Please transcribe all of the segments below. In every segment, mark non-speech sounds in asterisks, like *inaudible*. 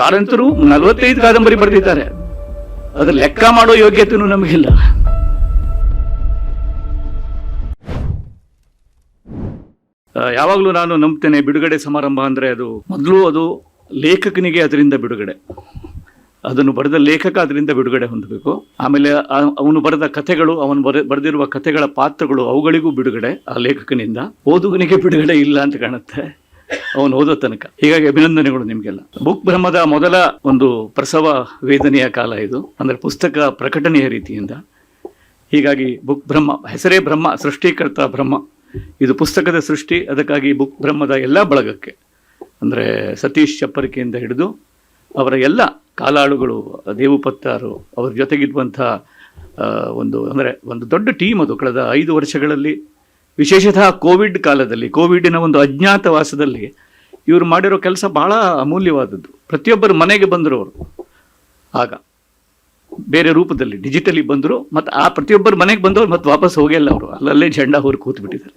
ಕಾರಂತರು ನಲವತ್ತೈದು ಕಾದಂಬರಿ ಬರೆದಿದ್ದಾರೆ. ಅದ್ರ ಲೆಕ್ಕ ಮಾಡೋ ಯೋಗ್ಯತೆನೂ ನಮಗಿಲ್ಲ. ಯಾವಾಗಲೂ ನಾನು ನಂಬ್ತೇನೆ ಬಿಡುಗಡೆ ಸಮಾರಂಭ ಅಂದರೆ ಅದು ಮೊದಲು ಅದು ಲೇಖಕನಿಗೆ ಅದರಿಂದ ಬಿಡುಗಡೆ. ಅದನ್ನು ಬರೆದ ಲೇಖಕ ಅದರಿಂದ ಬಿಡುಗಡೆ ಹೊಂದಬೇಕು. ಆಮೇಲೆ ಅವನು ಬರೆದ ಕಥೆಗಳು, ಅವನು ಬರೆ, ಬರೆದಿರುವ ಕಥೆಗಳ ಪಾತ್ರಗಳು ಅವುಗಳಿಗೂ ಬಿಡುಗಡೆ ಆ ಲೇಖಕನಿಂದ. ಓದುಗನಿಗೆ ಬಿಡುಗಡೆ ಇಲ್ಲ ಅಂತ ಕಾಣುತ್ತೆ. ಅವನು ಓದೋ ತನಕ. ಹೀಗಾಗಿ ಅಭಿನಂದನೆಗಳು ನಿಮಗೆಲ್ಲ. ಬುಕ್ ಬ್ರಹ್ಮದ ಮೊದಲ ಒಂದು ಪ್ರಸವ ವೇದನೆಯ ಕಾಲ ಇದು. ಅಂದರೆ ಪುಸ್ತಕ ಪ್ರಕಟಣೆಯ ರೀತಿಯಿಂದ. ಹೀಗಾಗಿ ಬುಕ್ ಬ್ರಹ್ಮ, ಹೆಸರೇ ಬ್ರಹ್ಮ, ಸೃಷ್ಟಿಕರ್ತ ಬ್ರಹ್ಮ. ಇದು ಪುಸ್ತಕದ ಸೃಷ್ಟಿ, ಅದಕ್ಕಾಗಿ ಬುಕ್ ಬ್ರಹ್ಮದ ಎಲ್ಲ ಬಳಗಕ್ಕೆ. ಅಂದರೆ ಸತೀಶ್ ಚಪ್ಪರಿಕೆಯಿಂದ ಹಿಡಿದು ಅವರ ಎಲ್ಲ ಕಾಲಾಳುಗಳು, ದೇವುಪತ್ತಾರು, ಅವ್ರ ಜೊತೆಗಿರುವಂಥ ಒಂದು, ಅಂದರೆ ಒಂದು ದೊಡ್ಡ ಟೀಮ್ ಅದು. ಕಳೆದ ಐದು ವರ್ಷಗಳಲ್ಲಿ ವಿಶೇಷತಃ ಕೋವಿಡ್ ಕಾಲದಲ್ಲಿ, ಕೋವಿಡಿನ ಒಂದು ಅಜ್ಞಾತವಾಸದಲ್ಲಿ ಇವರು ಮಾಡಿರೋ ಕೆಲಸ ಬಹಳ ಅಮೂಲ್ಯವಾದದ್ದು. ಪ್ರತಿಯೊಬ್ಬರು ಮನೆಗೆ ಬಂದರು ಅವರು. ಆಗ ಬೇರೆ ರೂಪದಲ್ಲಿ ಡಿಜಿಟಲಿ ಬಂದರು ಮತ್ತು ಆ ಪ್ರತಿಯೊಬ್ಬರು ಮನೆಗೆ ಬಂದವರು ಮತ್ತು ವಾಪಸ್ ಹೋಗಿಲ್ಲ ಅವರು. ಅಲ್ಲಲ್ಲೇ ಜಂಡ ಹೋಗಿ ಕೂತು ಬಿಟ್ಟಿದ್ದಾರೆ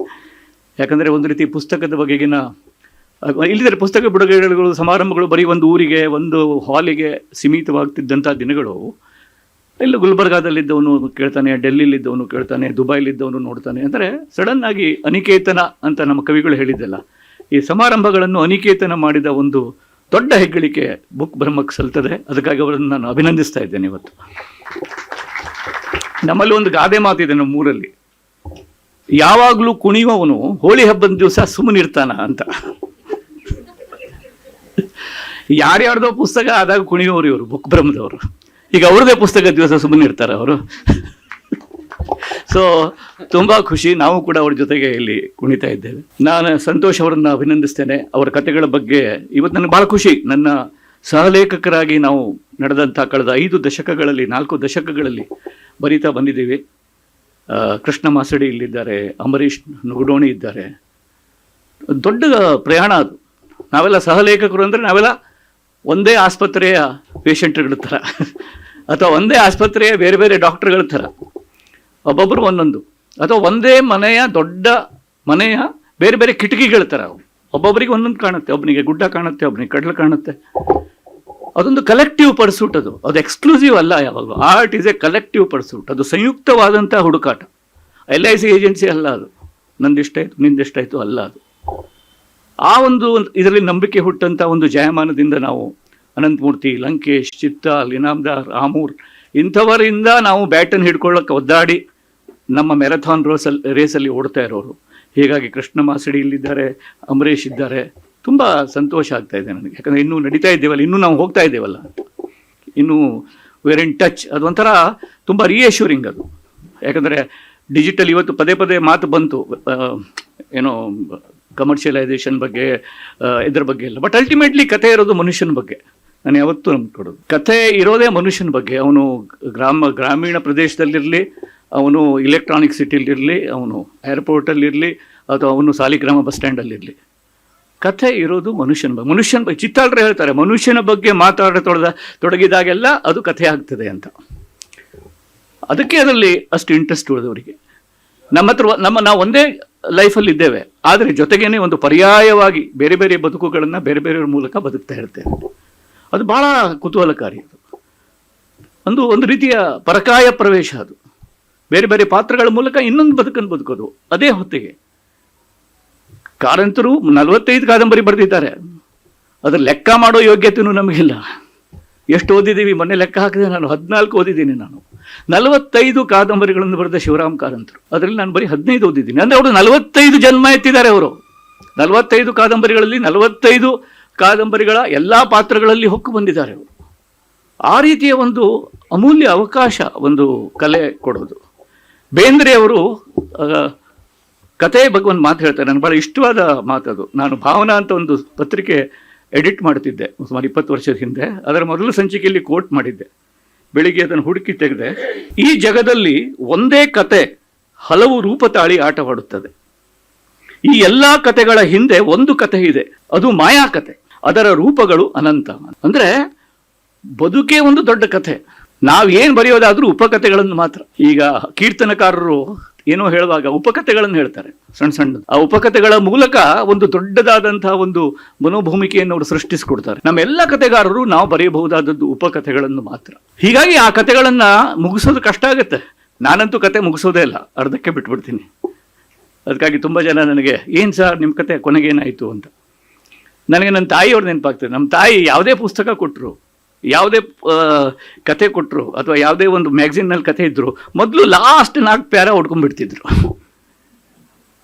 ಯಾಕಂದರೆ ಒಂದು ರೀತಿ ಪುಸ್ತಕದ ಬಗೆಗಿನ ಇಲ್ಲಿದ್ರೆ ಪುಸ್ತಕ ಬಿಡುಗಡೆಗಳು, ಸಮಾರಂಭಗಳು ಬರೀ ಒಂದು ಊರಿಗೆ, ಒಂದು ಹಾಲಿಗೆ ಸೀಮಿತವಾಗ್ತಿದ್ದಂಥ ದಿನಗಳು ಇಲ್ಲ, ಗುಲ್ಬರ್ಗಾದಲ್ಲಿದ್ದವನು ಕೇಳ್ತಾನೆ, ಡೆಲ್ಲಿಲಿದ್ದವನು ಕೇಳ್ತಾನೆ, ದುಬೈಲಿದ್ದವನು ನೋಡ್ತಾನೆ. ಅಂದರೆ ಸಡನ್ ಆಗಿ ಅನಿಕೇತನ ಅಂತ ನಮ್ಮ ಕವಿಗಳು ಹೇಳಿದ್ದಲ್ಲ. ಈ ಸಮಾರಂಭಗಳನ್ನು ಅನಿಕೇತನ ಮಾಡಿದ ಒಂದು ದೊಡ್ಡ ಹೆಗ್ಗಳಿಕೆ ಬುಕ್ ಬ್ರಹ್ಮಕ್ಕೆ ಸಲ್ತದೆ ಅದಕ್ಕಾಗಿ ಅವರನ್ನು ನಾನು ಅಭಿನಂದಿಸ್ತಾ ಇದ್ದೇನೆ ಇವತ್ತು. ನಮ್ಮಲ್ಲಿ ಒಂದು ಗಾದೆ ಮಾತಿದೆ ನಮ್ಮ ಊರಲ್ಲಿ ಯಾವಾಗಲೂ ಕುಣಿಯುವವನು ಹೋಳಿ ಹಬ್ಬದ ದಿವಸ ಸುಮ್ಮನಿರ್ತಾನ ಅಂತ. ಯಾರ್ಯಾರ್ದೋ ಪುಸ್ತಕ ಆದಾಗ ಕುಣಿಯೋರು ಇವರು, ಬುಕ್ ಬ್ರಹ್ಮದವರು. ಈಗ ಅವ್ರದೇ ಪುಸ್ತಕ ದಿವಸ ಸುಮ್ಮನೆ ಇರ್ತಾರೆ ಅವರು. ಸೊ ತುಂಬ ಖುಷಿ. ನಾವು ಕೂಡ ಅವ್ರ ಜೊತೆಗೆ ಇಲ್ಲಿ ಕುಣಿತಾ ಇದ್ದೇವೆ. ನಾನು ಸಂತೋಷ್ ಅವರನ್ನು ಅಭಿನಂದಿಸ್ತೇನೆ. ಅವರ ಕತೆಗಳ ಬಗ್ಗೆ ಇವತ್ತು ನನಗೆ ಬಹಳ ಖುಷಿ. ನನ್ನ ಸಹಲೇಖಕರಾಗಿ ನಾವು ನಡೆದಂಥ ಕಳೆದ ಐದು ದಶಕಗಳಲ್ಲಿ, ನಾಲ್ಕು ದಶಕಗಳಲ್ಲಿ ಬರೀತಾ ಬಂದಿದ್ದೀವಿ. ಕೃಷ್ಣ ಮಾಸಡಿ ಇಲ್ಲಿದ್ದಾರೆ, ಅಂಬರೀಷ್ ನುಗಡೋಣಿ ಇದ್ದಾರೆ. ದೊಡ್ಡ ಪ್ರಯಾಣ ಅದು. ನಾವೆಲ್ಲ ಸಹಲೇಖಕರು ಅಂದರೆ ನಾವೆಲ್ಲ ಒಂದೇ ಆಸ್ಪತ್ರೆಯ ಪೇಷಂಟ್ಗಳ ಥರ. ಅಥವಾ ಒಂದೇ ಆಸ್ಪತ್ರೆಯ ಬೇರೆ ಬೇರೆ ಡಾಕ್ಟರ್ಗಳ ಥರ. ಒಬ್ಬೊಬ್ಬರು ಒಂದೊಂದು. ಅಥವಾ ಒಂದೇ ಮನೆಯ ದೊಡ್ಡ ಮನೆಯ ಬೇರೆ ಬೇರೆ ಕಿಟಕಿಗಳ ಥರ. ಒಬ್ಬೊಬ್ಬರಿಗೆ ಒಂದೊಂದು ಕಾಣುತ್ತೆ. ಒಬ್ಬನಿಗೆ ಗುಡ್ಡ ಕಾಣುತ್ತೆ, ಒಬ್ಬನಿಗೆ ಕಡಲು ಕಾಣುತ್ತೆ. ಅದೊಂದು ಕಲೆಕ್ಟಿವ್ ಪರ್ಸೂಟ್ ಅದು. ಅದು ಎಕ್ಸ್ಕ್ಲೂಸಿವ್ ಅಲ್ಲ ಯಾವಾಗಲೂ. Art is a collective pursuit ಅದು ಸಂಯುಕ್ತವಾದಂಥ ಹುಡುಕಾಟ. ಎಲ್ ಐ ಸಿ ಏಜೆನ್ಸಿ ಅಲ್ಲ ಅದು ನಂದಿಷ್ಟಾಯಿತು ನಿಂದಿಷ್ಟಾಯಿತು ಅಲ್ಲ ಅದು. ಆ ಒಂದು ಇದರಲ್ಲಿ ನಂಬಿಕೆ ಹುಟ್ಟಂಥ ಒಂದು ಜಯಮಾನದಿಂದ ನಾವು ಅನಂತಮೂರ್ತಿ ಲಂಕೇಶ್, ಚಿತ್ತಾಲ್, ಇನಾಮ್ದಾರ್, ಆಮೂರ್ ಇಂಥವರಿಂದ ನಾವು ಬ್ಯಾಟನ್ ಹಿಡ್ಕೊಳ್ಳೋಕೆ ಒದ್ದಾಡಿ ನಮ್ಮ ಮ್ಯಾರಥಾನ್ ರೋಸಲ್, ರೇಸಲ್ಲಿ ಓಡ್ತಾ ಇರೋರು. ಹೀಗಾಗಿ ಕೃಷ್ಣ ಮಾಸಡಿ ಇಲ್ಲಿದ್ದಾರೆ ಅಂಬರೀಷ್ ಇದ್ದಾರೆ. ತುಂಬ ಸಂತೋಷ ಆಗ್ತಾ ಇದೆ ನನಗೆ. ಯಾಕಂದರೆ ಇನ್ನೂ ನಡೀತಾ ಇದ್ದೇವಲ್ಲ, ಇನ್ನೂ ನಾವು ಹೋಗ್ತಾ ಇದ್ದೇವಲ್ಲ. ಇನ್ನೂ ವೇರ್ ಇನ್ ಟಚ್ ಅದೊಂಥರ ತುಂಬ ರಿಯಶೂರಿಂಗ್ ಅದು. ಯಾಕಂದರೆ ಡಿಜಿಟಲ್ ಇವತ್ತು ಪದೇ ಪದೇ ಮಾತು ಬಂತು. ಏನೋ ಕಮರ್ಷಿಯಲೈಸೇಷನ್ ಬಗ್ಗೆ ಇದ್ರ ಬಗ್ಗೆ ಇಲ್ಲ. ಬಟ್ ಅಲ್ಟಿಮೇಟ್ಲಿ ಕತೆ ಇರೋದು ಮನುಷ್ಯನ ಬಗ್ಗೆ. ನಾನು ಯಾವತ್ತೂ ನಂಬ್ಕೊಡೋದು ಕತೆ ಇರೋದೇ ಮನುಷ್ಯನ ಬಗ್ಗೆ. ಅವನು ಗ್ರಾಮ, ಗ್ರಾಮೀಣ ಪ್ರದೇಶದಲ್ಲಿರಲಿ, ಅವನು ಇಲೆಕ್ಟ್ರಾನಿಕ್ ಸಿಟಿಯಲ್ಲಿರಲಿ ಅವನು ಏರ್ಪೋರ್ಟಲ್ಲಿರಲಿ ಅಥವಾ ಅವನು ಸಾಲಿಗ್ರಾಮ ಬಸ್ ಸ್ಟ್ಯಾಂಡಲ್ಲಿರಲಿ ಕಥೆ ಇರೋದು ಮನುಷ್ಯನ ಬಗ್ಗೆ. ಮನುಷ್ಯನ ಬಗ್ಗೆ ಚಿತ್ತಾಳ್ರೆ ಹೇಳ್ತಾರೆ, ಮನುಷ್ಯನ ಬಗ್ಗೆ ಮಾತಾಡ ಮಾತಾಡತೊಡದ ತೊಡಗಿದಾಗೆಲ್ಲ ಅದು ಕಥೆ ಆಗ್ತದೆ ಅಂತ. ಅದಕ್ಕೆ ಅದರಲ್ಲಿ ಅಷ್ಟು ಇಂಟ್ರೆಸ್ಟ್ ಉಳಿದವರಿಗೆ. ನಮ್ಮ ಹತ್ರ ನಮ್ಮ ನಾವು ಒಂದೇ ಲೈಫಲ್ಲಿ ಇದ್ದೇವೆ. ಆದರೆ ಜೊತೆಗೇನೆ ಒಂದು ಪರ್ಯಾಯವಾಗಿ ಬೇರೆ ಬೇರೆ ಬದುಕುಗಳನ್ನು ಬೇರೆ ಬೇರೆಯವ್ರ ಮೂಲಕ ಬದುಕ್ತಾ ಇರ್ತೇವೆ. ಅದು ಬಹಳ ಕುತೂಹಲಕಾರಿ ಅದು. ಒಂದು ಒಂದು ರೀತಿಯ ಪರಕಾಯ ಪ್ರವೇಶ ಅದು. ಬೇರೆ ಬೇರೆ ಪಾತ್ರಗಳ ಮೂಲಕ ಇನ್ನೊಂದು ಬದುಕನ್ನು ಬದುಕೋದು, ಅದೇ ಹೊತ್ತಿಗೆ. ಕಾರಂತರು ನಲವತ್ತೈದು ಕಾದಂಬರಿ ಬರೆದಿದ್ದಾರೆ. ಅದ್ರ ಲೆಕ್ಕ ಮಾಡೋ ಯೋಗ್ಯತೆಯೂ ನಮಗಿಲ್ಲ. ಎಷ್ಟು ಓದಿದ್ದೀವಿ, ಮೊನ್ನೆ ಲೆಕ್ಕ ಹಾಕಿದೆ ನಾನು ಹದಿನಾಲ್ಕು ಓದಿದ್ದೀನಿ ನಾನು. ನಲವತ್ತೈದು ಕಾದಂಬರಿಗಳನ್ನು ಬರೆದ ಶಿವರಾಮ್ ಕಾರಂತರು. ಅದರಲ್ಲಿ ನಾನು ಬರೀ ಹದಿನೈದು ಓದಿದ್ದೀನಿ. ಅಂದರೆ ಅವರು ನಲವತ್ತೈದು ಜನ್ಮ ಎತ್ತಿದ್ದಾರೆ ಅವರು. ನಲವತ್ತೈದು ಕಾದಂಬರಿಗಳಲ್ಲಿ ನಲವತ್ತೈದು ಕಾದಂಬರಿಗಳ ಎಲ್ಲ ಪಾತ್ರಗಳಲ್ಲಿ ಹೊಕ್ಕು ಬಂದಿದ್ದಾರೆ ಅವರು. ಆ ರೀತಿಯ ಒಂದು ಅಮೂಲ್ಯ ಅವಕಾಶ ಒಂದು ಕಲೆ ಕೊಡೋದು. ಬೇಂದ್ರೆ ಅವರು ಕತೆ ಬಗ್ಗೆ ಒಂದು ಮಾತು ಹೇಳ್ತಾರೆ ನನಗೆ ಭಾಳ ಇಷ್ಟವಾದ ಮಾತದು ನಾನು ಭಾವನಾ ಅಂತ ಒಂದು ಪತ್ರಿಕೆ ಎಡಿಟ್ ಮಾಡ್ತಿದ್ದೆ, ಸುಮಾರು ಇಪ್ಪತ್ತು ವರ್ಷದ ಹಿಂದೆ. ಅದರ ಮೊದಲು ಸಂಚಿಕೆಯಲ್ಲಿ ಕೋಟ್ ಮಾಡಿದ್ದೆ. ಬೆಳಿಗ್ಗೆ ಅದನ್ನು ಹುಡುಕಿ ತೆಗೆದೆ, ಈ ಜಗದಲ್ಲಿ ಒಂದೇ ಕತೆ ಹಲವು ರೂಪ ತಾಳಿ ಆಟವಾಡುತ್ತದೆ. ಈ ಎಲ್ಲಾ ಕತೆಗಳ ಹಿಂದೆ ಒಂದು ಕತೆ ಇದೆ, ಅದು ಮಾಯಾ ಕತೆ ಅದರ ರೂಪಗಳು ಅನಂತ. ಅಂದ್ರೆ ಬದುಕೇ ಒಂದು ದೊಡ್ಡ ಕಥೆ ನಾವು ಏನು ಬರೆಯೋದಾದರೂ ಉಪಕಥೆಗಳನ್ನು ಮಾತ್ರ. ಈಗ ಕೀರ್ತನಕಾರರು ಏನೋ ಹೇಳುವಾಗ ಉಪಕಥೆಗಳನ್ನು ಹೇಳ್ತಾರೆ ಸಣ್ಣ ಸಣ್ಣ ಆ ಉಪಕಥೆಗಳ ಮೂಲಕ ಒಂದು ದೊಡ್ಡದಾದಂತಹ ಒಂದು ಮನೋಭೂಮಿಕೆಯನ್ನು ಅವರು ಸೃಷ್ಟಿಸಿಕೊಡ್ತಾರೆ. ನಮ್ಮೆಲ್ಲ ಕಥೆಗಾರರು ನಾವು ಬರೆಯಬಹುದಾದದ್ದು ಉಪಕಥೆಗಳನ್ನು ಮಾತ್ರ. ಹೀಗಾಗಿ ಆ ಕಥೆಗಳನ್ನು ಮುಗಿಸೋದು ಕಷ್ಟ ಆಗುತ್ತೆ. ನಾನಂತೂ ಕತೆ ಮುಗಿಸೋದೇ ಇಲ್ಲ, ಅರ್ಧಕ್ಕೆ ಬಿಟ್ಬಿಡ್ತೀನಿ. ಅದಕ್ಕಾಗಿ ತುಂಬ ಜನ ನನಗೆ, ಏನು ಸರ್ ನಿಮ್ಮ ಕತೆ? ಕೊನೆಗೇನಾಯಿತು? ಅಂತ. ನನಗೆ ನನ್ನ ತಾಯಿಯವ್ರು ನೆನಪಾಗ್ತದೆ. ನಮ್ಮ ತಾಯಿ ಯಾವುದೇ ಪುಸ್ತಕ ಕೊಟ್ಟರು ಯಾವುದೇ ಕತೆ ಕೊಟ್ಟರು ಅಥವಾ ಯಾವುದೇ ಒಂದು ಮ್ಯಾಗ್ಝಿನ್ನಲ್ಲಿ ಕತೆ ಇದ್ದರು ಮೊದಲು ಲಾಸ್ಟ್ ನಾಲ್ಕು ಪ್ಯಾರ ಹೊಡ್ಕೊಂಡ್ಬಿಡ್ತಿದ್ರು.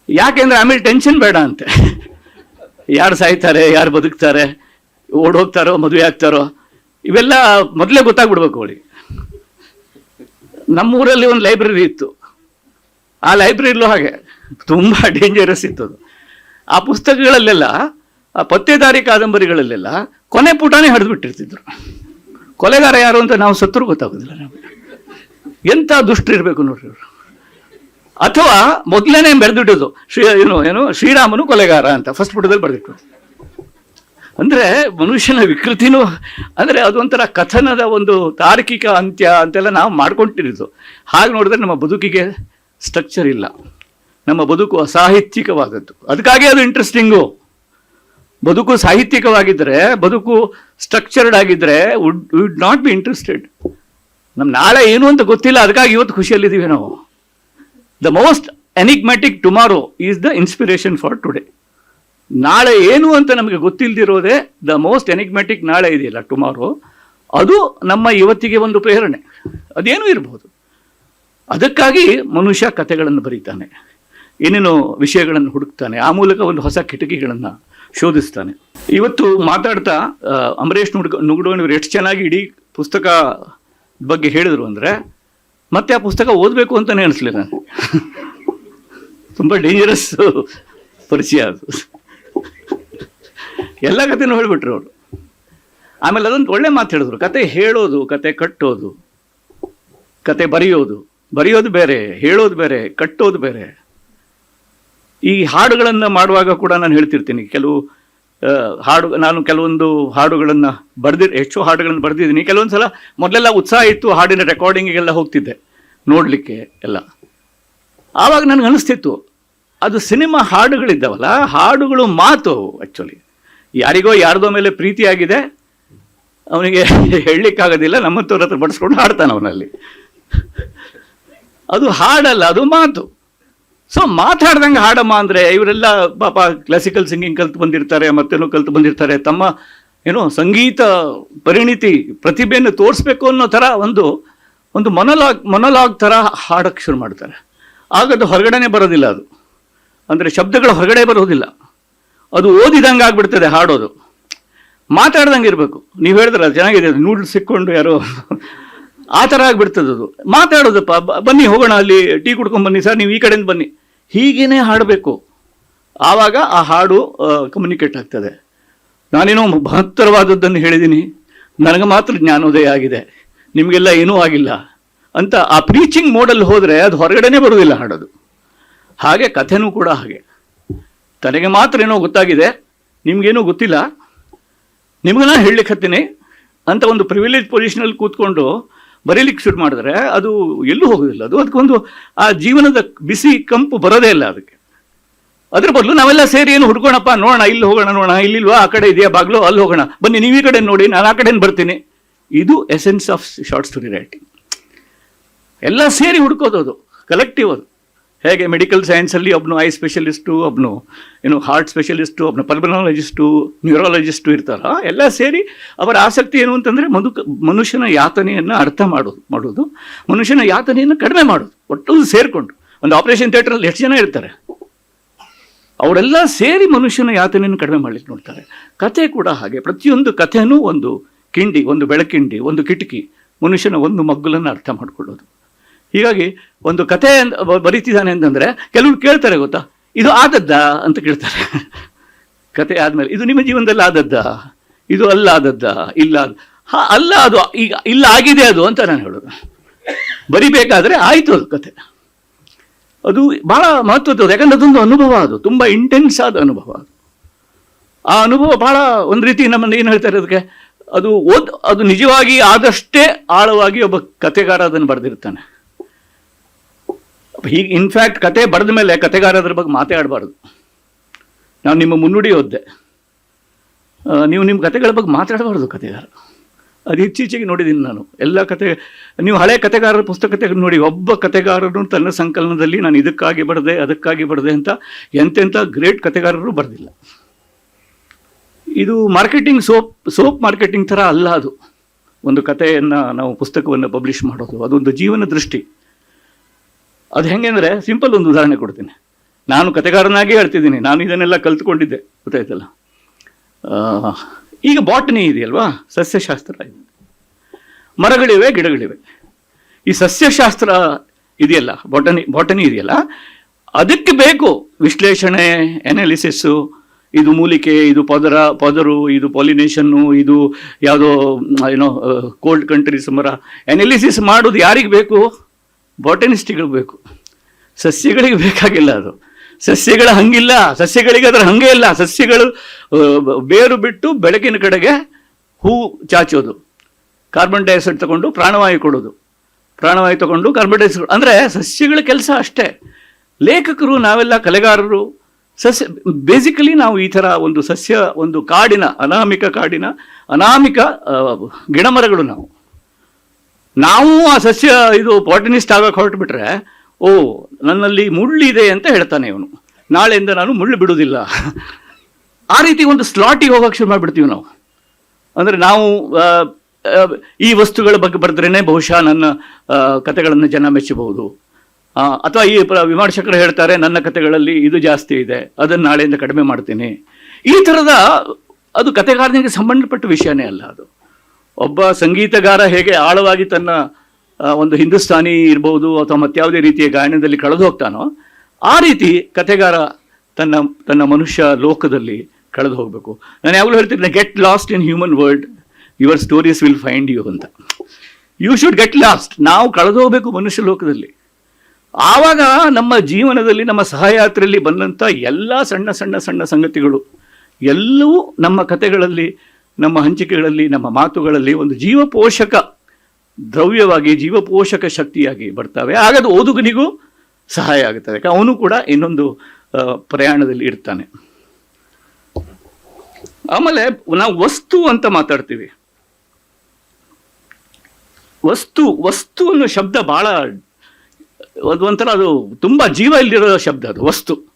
ಯಾಕೆಂದರೆ ಆಮೇಲೆ ಟೆನ್ಷನ್ ಬೇಡ ಅಂತೆ. ಯಾರು ಸಾಯ್ತಾರೆ, ಯಾರು ಬದುಕ್ತಾರೆ ಓಡೋಗ್ತಾರೋ ಮದುವೆ ಆಗ್ತಾರೋ, ಇವೆಲ್ಲ ಮೊದಲೇ ಗೊತ್ತಾಗ್ಬಿಡ್ಬೇಕು ಅವಳಿ ನಮ್ಮೂರಲ್ಲಿ ಒಂದು ಲೈಬ್ರರಿ ಇತ್ತು. ಆ ಲೈಬ್ರರಿಲೂ ಹಾಗೆ. ತುಂಬ ಡೇಂಜರಸ್ ಇತ್ತು ಅದು. ಆ ಪುಸ್ತಕಗಳಲ್ಲೆಲ್ಲ, ಆ ಪತ್ತೇದಾರಿ ಕಾದಂಬರಿಗಳಲ್ಲೆಲ್ಲ ಕೊನೆ ಪುಟನೇ ಹಿಡಿದು ಬಿಟ್ಟಿರ್ತಿದ್ರು ಕೊಲೆಗಾರ ಯಾರು ಅಂತ ನಾವು ಸತ್ರು ಗೊತ್ತಾಗೋದಿಲ್ಲ ನಮಗೆ. ಎಂಥ ದುಷ್ಟಿರಬೇಕು ನೋಡ್ರಿ ಅವರು. ಅಥವಾ ಮೊದಲನೇ ಬೆಳೆದಿಟ್ಟದು ಶ್ರೀ, ಏನು ಏನು, ಶ್ರೀರಾಮನು ಕೊಲೆಗಾರ ಅಂತ ಫಸ್ಟ್ ಪುಟದಲ್ಲಿ ಬರೆದಿಟ್ಟು ಅಂದ್ರೆ ಮನುಷ್ಯನ ವಿಕೃತಿನೂ, ಅಂದ್ರೆ ಅದೊಂಥರ ಕಥನದ ಒಂದು ತಾರ್ಕಿಕ ಅಂತ್ಯ ಅಂತೆಲ್ಲ ನಾವು ಮಾಡ್ಕೊಂಡಿರೋದು ಹಾಗೆ ನೋಡಿದ್ರೆ ನಮ್ಮ ಬದುಕಿಗೆ ಸ್ಟ್ರಕ್ಚರ್ ಇಲ್ಲ. ನಮ್ಮ ಬದುಕು ಅಸಾಹಿತ್ಯಿಕವಾದದ್ದು. ಅದಕ್ಕಾಗಿ ಅದು ಇಂಟ್ರೆಸ್ಟಿಂಗು ಬದುಕು ಸಾಹಿತ್ಯಿಕವಾಗಿದ್ದರೆ ಬದುಕು ಸ್ಟ್ರಕ್ಚರ್ಡ್ ಆಗಿದ್ದರೆ would would not be interested ನಮ್ಮ ನಾಳೆ ಏನು ಅಂತ ಗೊತ್ತಿಲ್ಲ, ಅದಕ್ಕಾಗಿ ಇವತ್ತು ಖುಷಿಯಲ್ಲಿದ್ದೀವಿ ನಾವು. The most enigmatic tomorrow is the inspiration for today ನಾಳೆ ಏನು ಅಂತ ನಮಗೆ ಗೊತ್ತಿಲ್ಲದಿರೋದೇ ದ ಮೋಸ್ಟ್ ಎನಿಗ್ಮೆಟಿಕ್ ನಾಳೆ ಇದೆಯಲ್ಲ ಟುಮಾರೋ ಅದು ನಮ್ಮ ಇವತ್ತಿಗೆ ಒಂದು ಪ್ರೇರಣೆ. ಅದೇನು ಇರಬಹುದು ಅದಕ್ಕಾಗಿ ಮನುಷ್ಯ ಕಥೆಗಳನ್ನು ಬರೀತಾನೆ. ಏನೇನೋ ವಿಷಯಗಳನ್ನು ಹುಡುಕ್ತಾನೆ. ಆ ಮೂಲಕ ಒಂದು ಹೊಸ ಕಿಟಕಿಗಳನ್ನು ಶೋಧಿಸ್ತಾನೆ. ಇವತ್ತು ಮಾತಾಡ್ತಾ ಅಂಬರೀಷ್ ನುಡ್ಗ ನುಗುಡೋಣಿವ್ರು ಎಷ್ಟು ಚೆನ್ನಾಗಿ ಇಡೀ ಪುಸ್ತಕ ಬಗ್ಗೆ ಹೇಳಿದ್ರು ಅಂದರೆ, ಮತ್ತೆ ಆ ಪುಸ್ತಕ ಓದಬೇಕು ಅಂತಲೇ ಅನಿಸ್ಲಿಲ್ಲ ನಾನು ತುಂಬ ಡೇಂಜರಸ್ ಪರಿಚಯ ಅದು. ಎಲ್ಲ ಕಥೆನೂ ಹೇಳಿಬಿಟ್ರು ಅವರು. ಆಮೇಲೆ ಅದೊಂದು ಒಳ್ಳೆ ಮಾತು ಹೇಳಿದ್ರು. ಕತೆ ಹೇಳೋದು, ಕತೆ ಕಟ್ಟೋದು, ಕತೆ ಬರೆಯೋದು. ಬರೆಯೋದು ಬೇರೆ, ಹೇಳೋದು ಬೇರೆ, ಕಟ್ಟೋದು ಬೇರೆ. ಈ ಹಾಡುಗಳನ್ನು ಮಾಡುವಾಗ ಕೂಡ ನಾನು ಹೇಳ್ತಿರ್ತೀನಿ. ಕೆಲವು ಹಾಡು, ನಾನು ಕೆಲವೊಂದು ಹಾಡುಗಳನ್ನು ಬರೆದಿ, ಹೆಚ್ಚು ಹಾಡುಗಳನ್ನು ಬರೆದಿದ್ದೀನಿ. ಕೆಲವೊಂದು ಸಲ ಮೊದಲೆಲ್ಲ ಉತ್ಸಾಹ ಇತ್ತು ಹಾಡಿನ ರೆಕಾರ್ಡಿಂಗಿಗೆಲ್ಲ ಹೋಗ್ತಿದ್ದೆ, ನೋಡಲಿಕ್ಕೆ ಎಲ್ಲ. ಆವಾಗ ನನಗೆ ಅನಿಸ್ತಿತ್ತು, ಅದು ಸಿನಿಮಾ ಹಾಡುಗಳಿದ್ದಾವಲ್ಲ, ಹಾಡುಗಳು ಮಾತು ಆ್ಯಕ್ಚುಲಿ ಯಾರಿಗೋ ಯಾರ್ದೋ ಮೇಲೆ ಪ್ರೀತಿಯಾಗಿದೆ, ಅವನಿಗೆ *laughs* ಹೇಳಲಿಕ್ಕಾಗೋದಿಲ್ಲ ನಮ್ಮಂಥವ್ರ ಹತ್ರ ಬಡಿಸ್ಕೊಂಡು ಹಾಡ್ತಾನೆ ಅವನಲ್ಲಿ. ಅದು ಹಾಡಲ್ಲ, ಅದು ಮಾತು. ಸೊ ಮಾತಾಡ್ದಂಗೆ ಹಾಡಮ್ಮ ಅಂದರೆ ಇವರೆಲ್ಲ ಪಾಪ ಕ್ಲಾಸಿಕಲ್ ಸಿಂಗಿಂಗ್ ಕಲ್ತು ಬಂದಿರ್ತಾರೆ, ಮತ್ತೇನೋ ಕಲ್ತು ಬಂದಿರ್ತಾರೆ. ತಮ್ಮ ಏನೋ ಸಂಗೀತ ಪರಿಣಿತಿ, ಪ್ರತಿಭೆಯನ್ನು ತೋರಿಸ್ಬೇಕು ಅನ್ನೋ ಥರ ಒಂದು ಒಂದು ಮೊನಲಾಗ್ ಮೊನಲಾಗ್ ಥರ ಹಾಡಕ್ಕೆ ಶುರು ಮಾಡ್ತಾರೆ. ಆಗ ಅದು ಹೊರಗಡೆನೆ ಬರೋದಿಲ್ಲ ಅದು. ಅಂದರೆ ಶಬ್ದಗಳು ಹೊರಗಡೆ ಬರೋದಿಲ್ಲ. ಅದು ಓದಿದಂಗೆ ಆಗ್ಬಿಡ್ತದೆ ಹಾಡೋದು. ಮಾತಾಡ್ದಂಗೆ ಇರಬೇಕು. ನೀವು ಹೇಳಿದ್ರೆ ಚೆನ್ನಾಗಿದೆ ನೂಡಲ್ಸ್ ಸಿಕ್ಕೊಂಡು ಯಾರೋ ಆ ಥರ ಆಗಿಬಿಡ್ತದದು ಮಾತಾಡೋದಪ್ಪ ಬನ್ನಿ ಹೋಗೋಣ ಅಲ್ಲಿ, ಟೀ ಕುಡ್ಕೊಂಡು ಬನ್ನಿ ಸರ್, ನೀವು ಈ ಕಡೆಯಿಂದ ಬನ್ನಿ. ಹೀಗೇನೆ ಹಾಡಬೇಕು. ಆವಾಗ ಆ ಹಾಡು ಕಮ್ಯುನಿಕೇಟ್ ಆಗ್ತದೆ. ನಾನೇನೋ ಮಹತ್ತರವಾದದ್ದನ್ನು ಹೇಳಿದ್ದೀನಿ. ನನಗೆ ಮಾತ್ರ ಜ್ಞಾನೋದಯ ಆಗಿದೆ. ನಿಮಗೆಲ್ಲ ಏನೂ ಆಗಿಲ್ಲ ಅಂತ ಆ ಪ್ರೀಚಿಂಗ್ ಮೋಡಲ್ಲಿ ಹೋದರೆ ಅದು ಹೊರಗಡೆನೇ ಬರುವುದಿಲ್ಲ ಹಾಡೋದು. ಹಾಗೆ ಕಥೆನೂ ಕೂಡ ಹಾಗೆ. ತನಗೆ ಮಾತ್ರ ಏನೋ ಗೊತ್ತಾಗಿದೆ. ನಿಮಗೇನೂ ಗೊತ್ತಿಲ್ಲ. ನಿಮಗೆ ನಾನು ಹೇಳಲಿಕ್ಕೆ ಹತ್ತೀನಿ ಅಂತ ಒಂದು ಪ್ರಿವಿಲೇಜ್ ಪೊಸಿಷನಲ್ಲಿ ಕೂತ್ಕೊಂಡು ಬರೀಲಿಕ್ಕೆ ಶುರು ಮಾಡಿದ್ರೆ ಅದು ಎಲ್ಲೂ ಹೋಗೋದಿಲ್ಲ. ಅದು ಅದಕ್ಕೊಂದು ಆ ಜೀವನದ ಬಿಸಿ ಕಂಪು ಬರೋದೇ ಇಲ್ಲ ಅದಕ್ಕೆ. ಅದ್ರ ಬದಲು ನಾವೆಲ್ಲ ಸೇರಿ ಏನು ಹುಡ್ಕೋಣಪ್ಪ, ನೋಡೋಣ, ಇಲ್ಲಿ ಹೋಗೋಣ, ನೋಡೋಣ ಇಲ್ಲಿಲ್ವಾ ಆ ಕಡೆ ಇದೆಯಾ, ಬಾಗ್ಲು, ಅಲ್ಲಿ ಹೋಗೋಣ. ಬನ್ನಿ, ನೀವು ಈ ಕಡೆ ನೋಡಿ, ನಾನು ಆ ಕಡೆಯಿಂದ ಬರ್ತೀನಿ. ಇದು essence of short story writing ಎಲ್ಲ ಸೇರಿ ಹುಡ್ಕೋದು ಅದು ಕಲೆಕ್ಟಿವ್ ಅದು. ಹೇಗೆ ಮೆಡಿಕಲ್ ಸೈನ್ಸಲ್ಲಿ ಒಬ್ಬನು ಐ ಸ್ಪೆಷಲಿಸ್ಟು ಒಬ್ಬನು ಏನು ಹಾರ್ಟ್ ಸ್ಪೆಷಲಿಸ್ಟು ಒಬ್ಬನು ಪಲ್ಮನಾಲಜಿಸ್ಟು ನ್ಯೂರಾಲಜಿಸ್ಟು ಇರ್ತಾರ ಎಲ್ಲ ಸೇರಿ ಅವರ ಆಸಕ್ತಿ ಏನು ಅಂತಂದರೆ ಮಧು, ಮನುಷ್ಯನ ಯಾತನೆಯನ್ನು ಅರ್ಥ ಮಾಡೋದು ಮಾಡೋದು. ಮನುಷ್ಯನ ಯಾತನೆಯನ್ನು ಕಡಿಮೆ ಮಾಡೋದು, ಒಟ್ಟು ಸೇರಿಕೊಂಡು. ಒಂದು ಆಪರೇಷನ್ ಥಿಯೇಟ್ರಲ್ಲಿ ಎಷ್ಟು ಜನ ಇರ್ತಾರೆ? ಅವರೆಲ್ಲ ಸೇರಿ ಮನುಷ್ಯನ ಯಾತನೆಯನ್ನು ಕಡಿಮೆ ಮಾಡಲಿಕ್ಕೆ ನೋಡ್ತಾರೆ. ಕಥೆ ಕೂಡ ಹಾಗೆ, ಪ್ರತಿಯೊಂದು ಕಥೆನೂ ಒಂದು ಕಿಂಡಿ, ಒಂದು ಬೆಳಕಿಂಡಿ, ಒಂದು ಕಿಟಕಿ, ಮನುಷ್ಯನ ಒಂದು ಮಗ್ಗುಲನ್ನು ಅರ್ಥ ಮಾಡ್ಕೊಳ್ಳೋದು. ಹೀಗಾಗಿ ಒಂದು ಕಥೆ ಬರೀತಿದ್ದಾನೆ ಅಂತಂದರೆ ಕೆಲವರು ಕೇಳ್ತಾರೆ ಗೊತ್ತಾ? ಇದು ಆದದ್ದ ಅಂತ ಕೇಳ್ತಾರೆ. *laughs* ಕತೆ ಆದಮೇಲೆ, ಇದು ನಿಮ್ಮ ಜೀವನದಲ್ಲಿ ಆದದ್ದ? ಇದು ಅಲ್ಲ ಆದದ್ದಾ? ಇಲ್ಲ ಹಾ, ಅಲ್ಲ ಅದು, ಈಗ ಇಲ್ಲ ಆಗಿದೆ ಅದು ಅಂತ ನಾನು ಹೇಳೋದು. ಬರಿಬೇಕಾದ್ರೆ ಆಯಿತು ಅದು ಕತೆ ಅದು ಬಹಳ ಮಹತ್ವದ್ದು, ಯಾಕಂದ್ರೆ ಅದೊಂದು ಅನುಭವ ಅದು, ತುಂಬ ಇಂಟೆನ್ಸ್ ಆದ ಅನುಭವ ಅದು. ಆ ಅನುಭವ ಬಹಳ ಒಂದು ರೀತಿ ನಮ್ಮನ್ನು ಏನು ಹೇಳ್ತಾರೆ ಅದಕ್ಕೆ? ಅದು ಓದ್, ಅದು ನಿಜವಾಗಿ ಆದಷ್ಟೇ ಆಳವಾಗಿ ಒಬ್ಬ ಕತೆಗಾರ ಅದನ್ನು ಬರೆದಿರ್ತಾನೆ. ಹೀಗೆ ಇನ್ಫ್ಯಾಕ್ಟ್ ಕತೆ ಬರೆದ ಮೇಲೆ ಕತೆಗಾರದ್ರ ಬಗ್ಗೆ ಮಾತಾಡಬಾರ್ದು. ನಾನು ನಿಮ್ಮ ಮುನ್ನುಡಿ ಓದ್ದೆ ನೀವು ನಿಮ್ಮ ಕತೆಗಳ ಬಗ್ಗೆ ಮಾತಾಡಬಾರ್ದು ಕತೆಗಾರ. ಅದು ಇತ್ತೀಚೆಗೆ ನೋಡಿದ್ದೀನಿ ನಾನು. ಎಲ್ಲ ಕತೆ, ನೀವು ಹಳೆ ಕತೆಗಾರರ ಪುಸ್ತಕತೆ ನೋಡಿ, ಒಬ್ಬ ಕತೆಗಾರರು ತನ್ನ ಸಂಕಲನದಲ್ಲಿ ನಾನು ಇದಕ್ಕಾಗಿ ಬರದೆ, ಅದಕ್ಕಾಗಿ ಬರದೆ ಅಂತ ಎಂತೆಂಥ ಗ್ರೇಟ್ ಕತೆಗಾರರು ಬರೆದಿಲ್ಲ. ಇದು ಮಾರ್ಕೆಟಿಂಗ್ ಸೋಪ್ ಸೋಪ್ ಮಾರ್ಕೆಟಿಂಗ್ ಥರ ಅಲ್ಲ ಅದು. ಒಂದು ಕಥೆಯನ್ನು ನಾವು ಪುಸ್ತಕವನ್ನು ಪಬ್ಲಿಷ್ ಮಾಡೋದು, ಅದೊಂದು ಜೀವನ ದೃಷ್ಟಿ. ಅದು ಹೆಂಗೆ ಅಂದರೆ ಸಿಂಪಲ್ ಒಂದು ಉದಾಹರಣೆ ಕೊಡ್ತೀನಿ. ನಾನು ಕಥೆಗಾರನಾಗಿ ಹೇಳ್ತಿದ್ದೀನಿ. ನಾನು ಇದನ್ನೆಲ್ಲ ಕಲ್ತ್ಕೊಂಡಿದ್ದೆ. ಗೊತ್ತಾಯ್ತಲ್ಲ? ಈಗ ಬಾಟನಿ ಇದೆಯಲ್ವಾ? ಸಸ್ಯಶಾಸ್ತ್ರ ಇದೆ. ಮರಗಳಿವೆ, ಗಿಡಗಳಿವೆ. ಈ ಸಸ್ಯಶಾಸ್ತ್ರ ಇದೆಯಲ್ಲ? ಬಾಟನಿ ಬಾಟನಿ ಇದೆಯಲ್ಲ? ಅದಕ್ಕೆ ಬೇಕು ವಿಶ್ಲೇಷಣೆ ಎನಾಲಿಸಿಸ್ಸು ಇದು ಮೂಲಿಕೆ, ಇದು ಪದರ, ಪದರು, ಇದು ಪಾಲಿನೇಷನ್ನು ಇದು ಯಾವುದೋ ಏನೋ ಕೋಲ್ಡ್ ಕಂಟ್ರೀಸ್ ಮರ ಎನಾಲಿಸಿಸ್ ಮಾಡೋದು ಯಾರಿಗೆ ಬೇಕು? ಬಾಟನಿಸ್ಟಿಗಳಿಗೆ ಬೇಕು. ಸಸ್ಯಗಳಿಗೆ ಬೇಕಾಗಿಲ್ಲ ಅದು. ಸಸ್ಯಗಳ ಹಂಗಿಲ್ಲ. ಸಸ್ಯಗಳಿಗೆ ಅದರ ಹಂಗೆ ಇಲ್ಲ. ಸಸ್ಯಗಳು ಬೇರು ಬಿಟ್ಟು ಬೆಳಕಿನ ಕಡೆಗೆ ಹೂ ಚಾಚೋದು. ಕಾರ್ಬನ್ ಡೈಆಕ್ಸೈಡ್ ತಗೊಂಡು ಪ್ರಾಣವಾಯು ಕೊಡೋದು. ಪ್ರಾಣವಾಯು ತಗೊಂಡು ಕಾರ್ಬನ್ ಡೈಆಕ್ಸೈಡ್ ಅಂದರೆ ಸಸ್ಯಗಳ ಕೆಲಸ ಅಷ್ಟೇ. ಲೇಖಕರು, ನಾವೆಲ್ಲ ಕಲೆಗಾರರು, ಸಸ್ಯ ಬೇಸಿಕಲಿ ನಾವು ಈ ಥರ ಒಂದು ಸಸ್ಯ, ಒಂದು ಕಾಡಿನ, ಅನಾಮಿಕ ಕಾಡಿನ, ಅನಾಮಿಕ ಗಿಡಮರಗಳು ನಾವು. ನಾವು ಆ ಸಸ್ಯ ಇದು ಪಾಟನಿಸ್ಟ್ ಆಗಕ್ಕೆ ಹೊರಟುಬಿಟ್ರೆ, ಓ, ನನ್ನಲ್ಲಿ ಮುಳ್ಳಿದೆ ಅಂತ ಹೇಳ್ತಾನೆ ಇವನು. ನಾಳೆಯಿಂದ ನಾನು ಮುಳ್ಳು ಬಿಡುವುದಿಲ್ಲ. ಆ ರೀತಿ ಒಂದು ಸ್ಲಾಟಿಗೆ ಹೋಗೋಕೆ ಶುರು ಮಾಡಿಬಿಡ್ತೀವಿ ನಾವು. ಅಂದರೆ ನಾವು ಈ ವಸ್ತುಗಳ ಬಗ್ಗೆ ಬರೆದ್ರೇ ಬಹುಶಃ ನನ್ನ ಕತೆಗಳನ್ನು ಜನ ಮೆಚ್ಚಬಹುದು. ಅಥವಾ ಈ ವಿಮರ್ಶಕರು ಹೇಳ್ತಾರೆ, ನನ್ನ ಕಥೆಗಳಲ್ಲಿ ಇದು ಜಾಸ್ತಿ ಇದೆ, ಅದನ್ನು ನಾಳೆಯಿಂದ ಕಡಿಮೆ ಮಾಡ್ತೀನಿ. ಈ ಥರದ ಅದು ಕಥೆಗಾರನಿಗೆ ಸಂಬಂಧಪಟ್ಟ ವಿಷಯನೇ ಅಲ್ಲ ಅದು. ಒಬ್ಬ ಸಂಗೀತಗಾರ ಹೇಗೆ ಆಳವಾಗಿ ತನ್ನ ಒಂದು ಹಿಂದೂಸ್ತಾನಿ ಇರ್ಬೋದು ಅಥವಾ ಮತ್ಯಾವುದೇ ರೀತಿಯ ಗಾಯನದಲ್ಲಿ ಕಳೆದು ಹೋಗ್ತಾನೋ, ಆ ರೀತಿ ಕಥೆಗಾರ ತನ್ನ ತನ್ನ ಮನುಷ್ಯ ಲೋಕದಲ್ಲಿ ಕಳೆದು ಹೋಗಬೇಕು. ನಾನು ಯಾವಾಗಲೂ ಹೇಳ್ತಿದ್ದೆ get lost in human world your stories will find you ಅಂತ. ಯು ಶುಡ್ ಗೆಟ್ ಲಾಸ್ಟ್ ನಾವು ಕಳೆದು ಹೋಗಬೇಕು ಮನುಷ್ಯ ಲೋಕದಲ್ಲಿ. ಆವಾಗ ನಮ್ಮ ಜೀವನದಲ್ಲಿ, ನಮ್ಮ ಸಹಯಾತ್ರೆಯಲ್ಲಿ ಬಂದಂಥ ಎಲ್ಲ ಸಣ್ಣ ಸಣ್ಣ ಸಣ್ಣ ಸಂಗತಿಗಳು, ಎಲ್ಲವೂ ನಮ್ಮ ಕಥೆಗಳಲ್ಲಿ ನಮ್ಮ ಹಂಚಿಕೆಗಳಲ್ಲಿ, ನಮ್ಮ ಮಾತುಗಳಲ್ಲಿ ಒಂದು ಜೀವಪೋಷಕ ದ್ರವ್ಯವಾಗಿ, ಜೀವಪೋಷಕ ಶಕ್ತಿಯಾಗಿ ಬರ್ತವೆ. ಆಗ ಅದು ಓದುಗನಿಗೂ ಸಹಾಯ ಆಗುತ್ತದೆ. ಅವನು ಕೂಡ ಇನ್ನೊಂದು ಪ್ರಯಾಣದಲ್ಲಿ ಇರ್ತಾನೆ. ಆಮೇಲೆ ನಾವು ವಸ್ತು ಅಂತ ಮಾತಾಡ್ತೀವಿ. ವಸ್ತು ವಸ್ತು ಅನ್ನೋ ಶಬ್ದ ಅದು ಒಂಥರ ಅದು ತುಂಬಾ ಜೀವ ಇಲ್ಲಿರೋ ಶಬ್ದ ಅದು, ವಸ್ತು.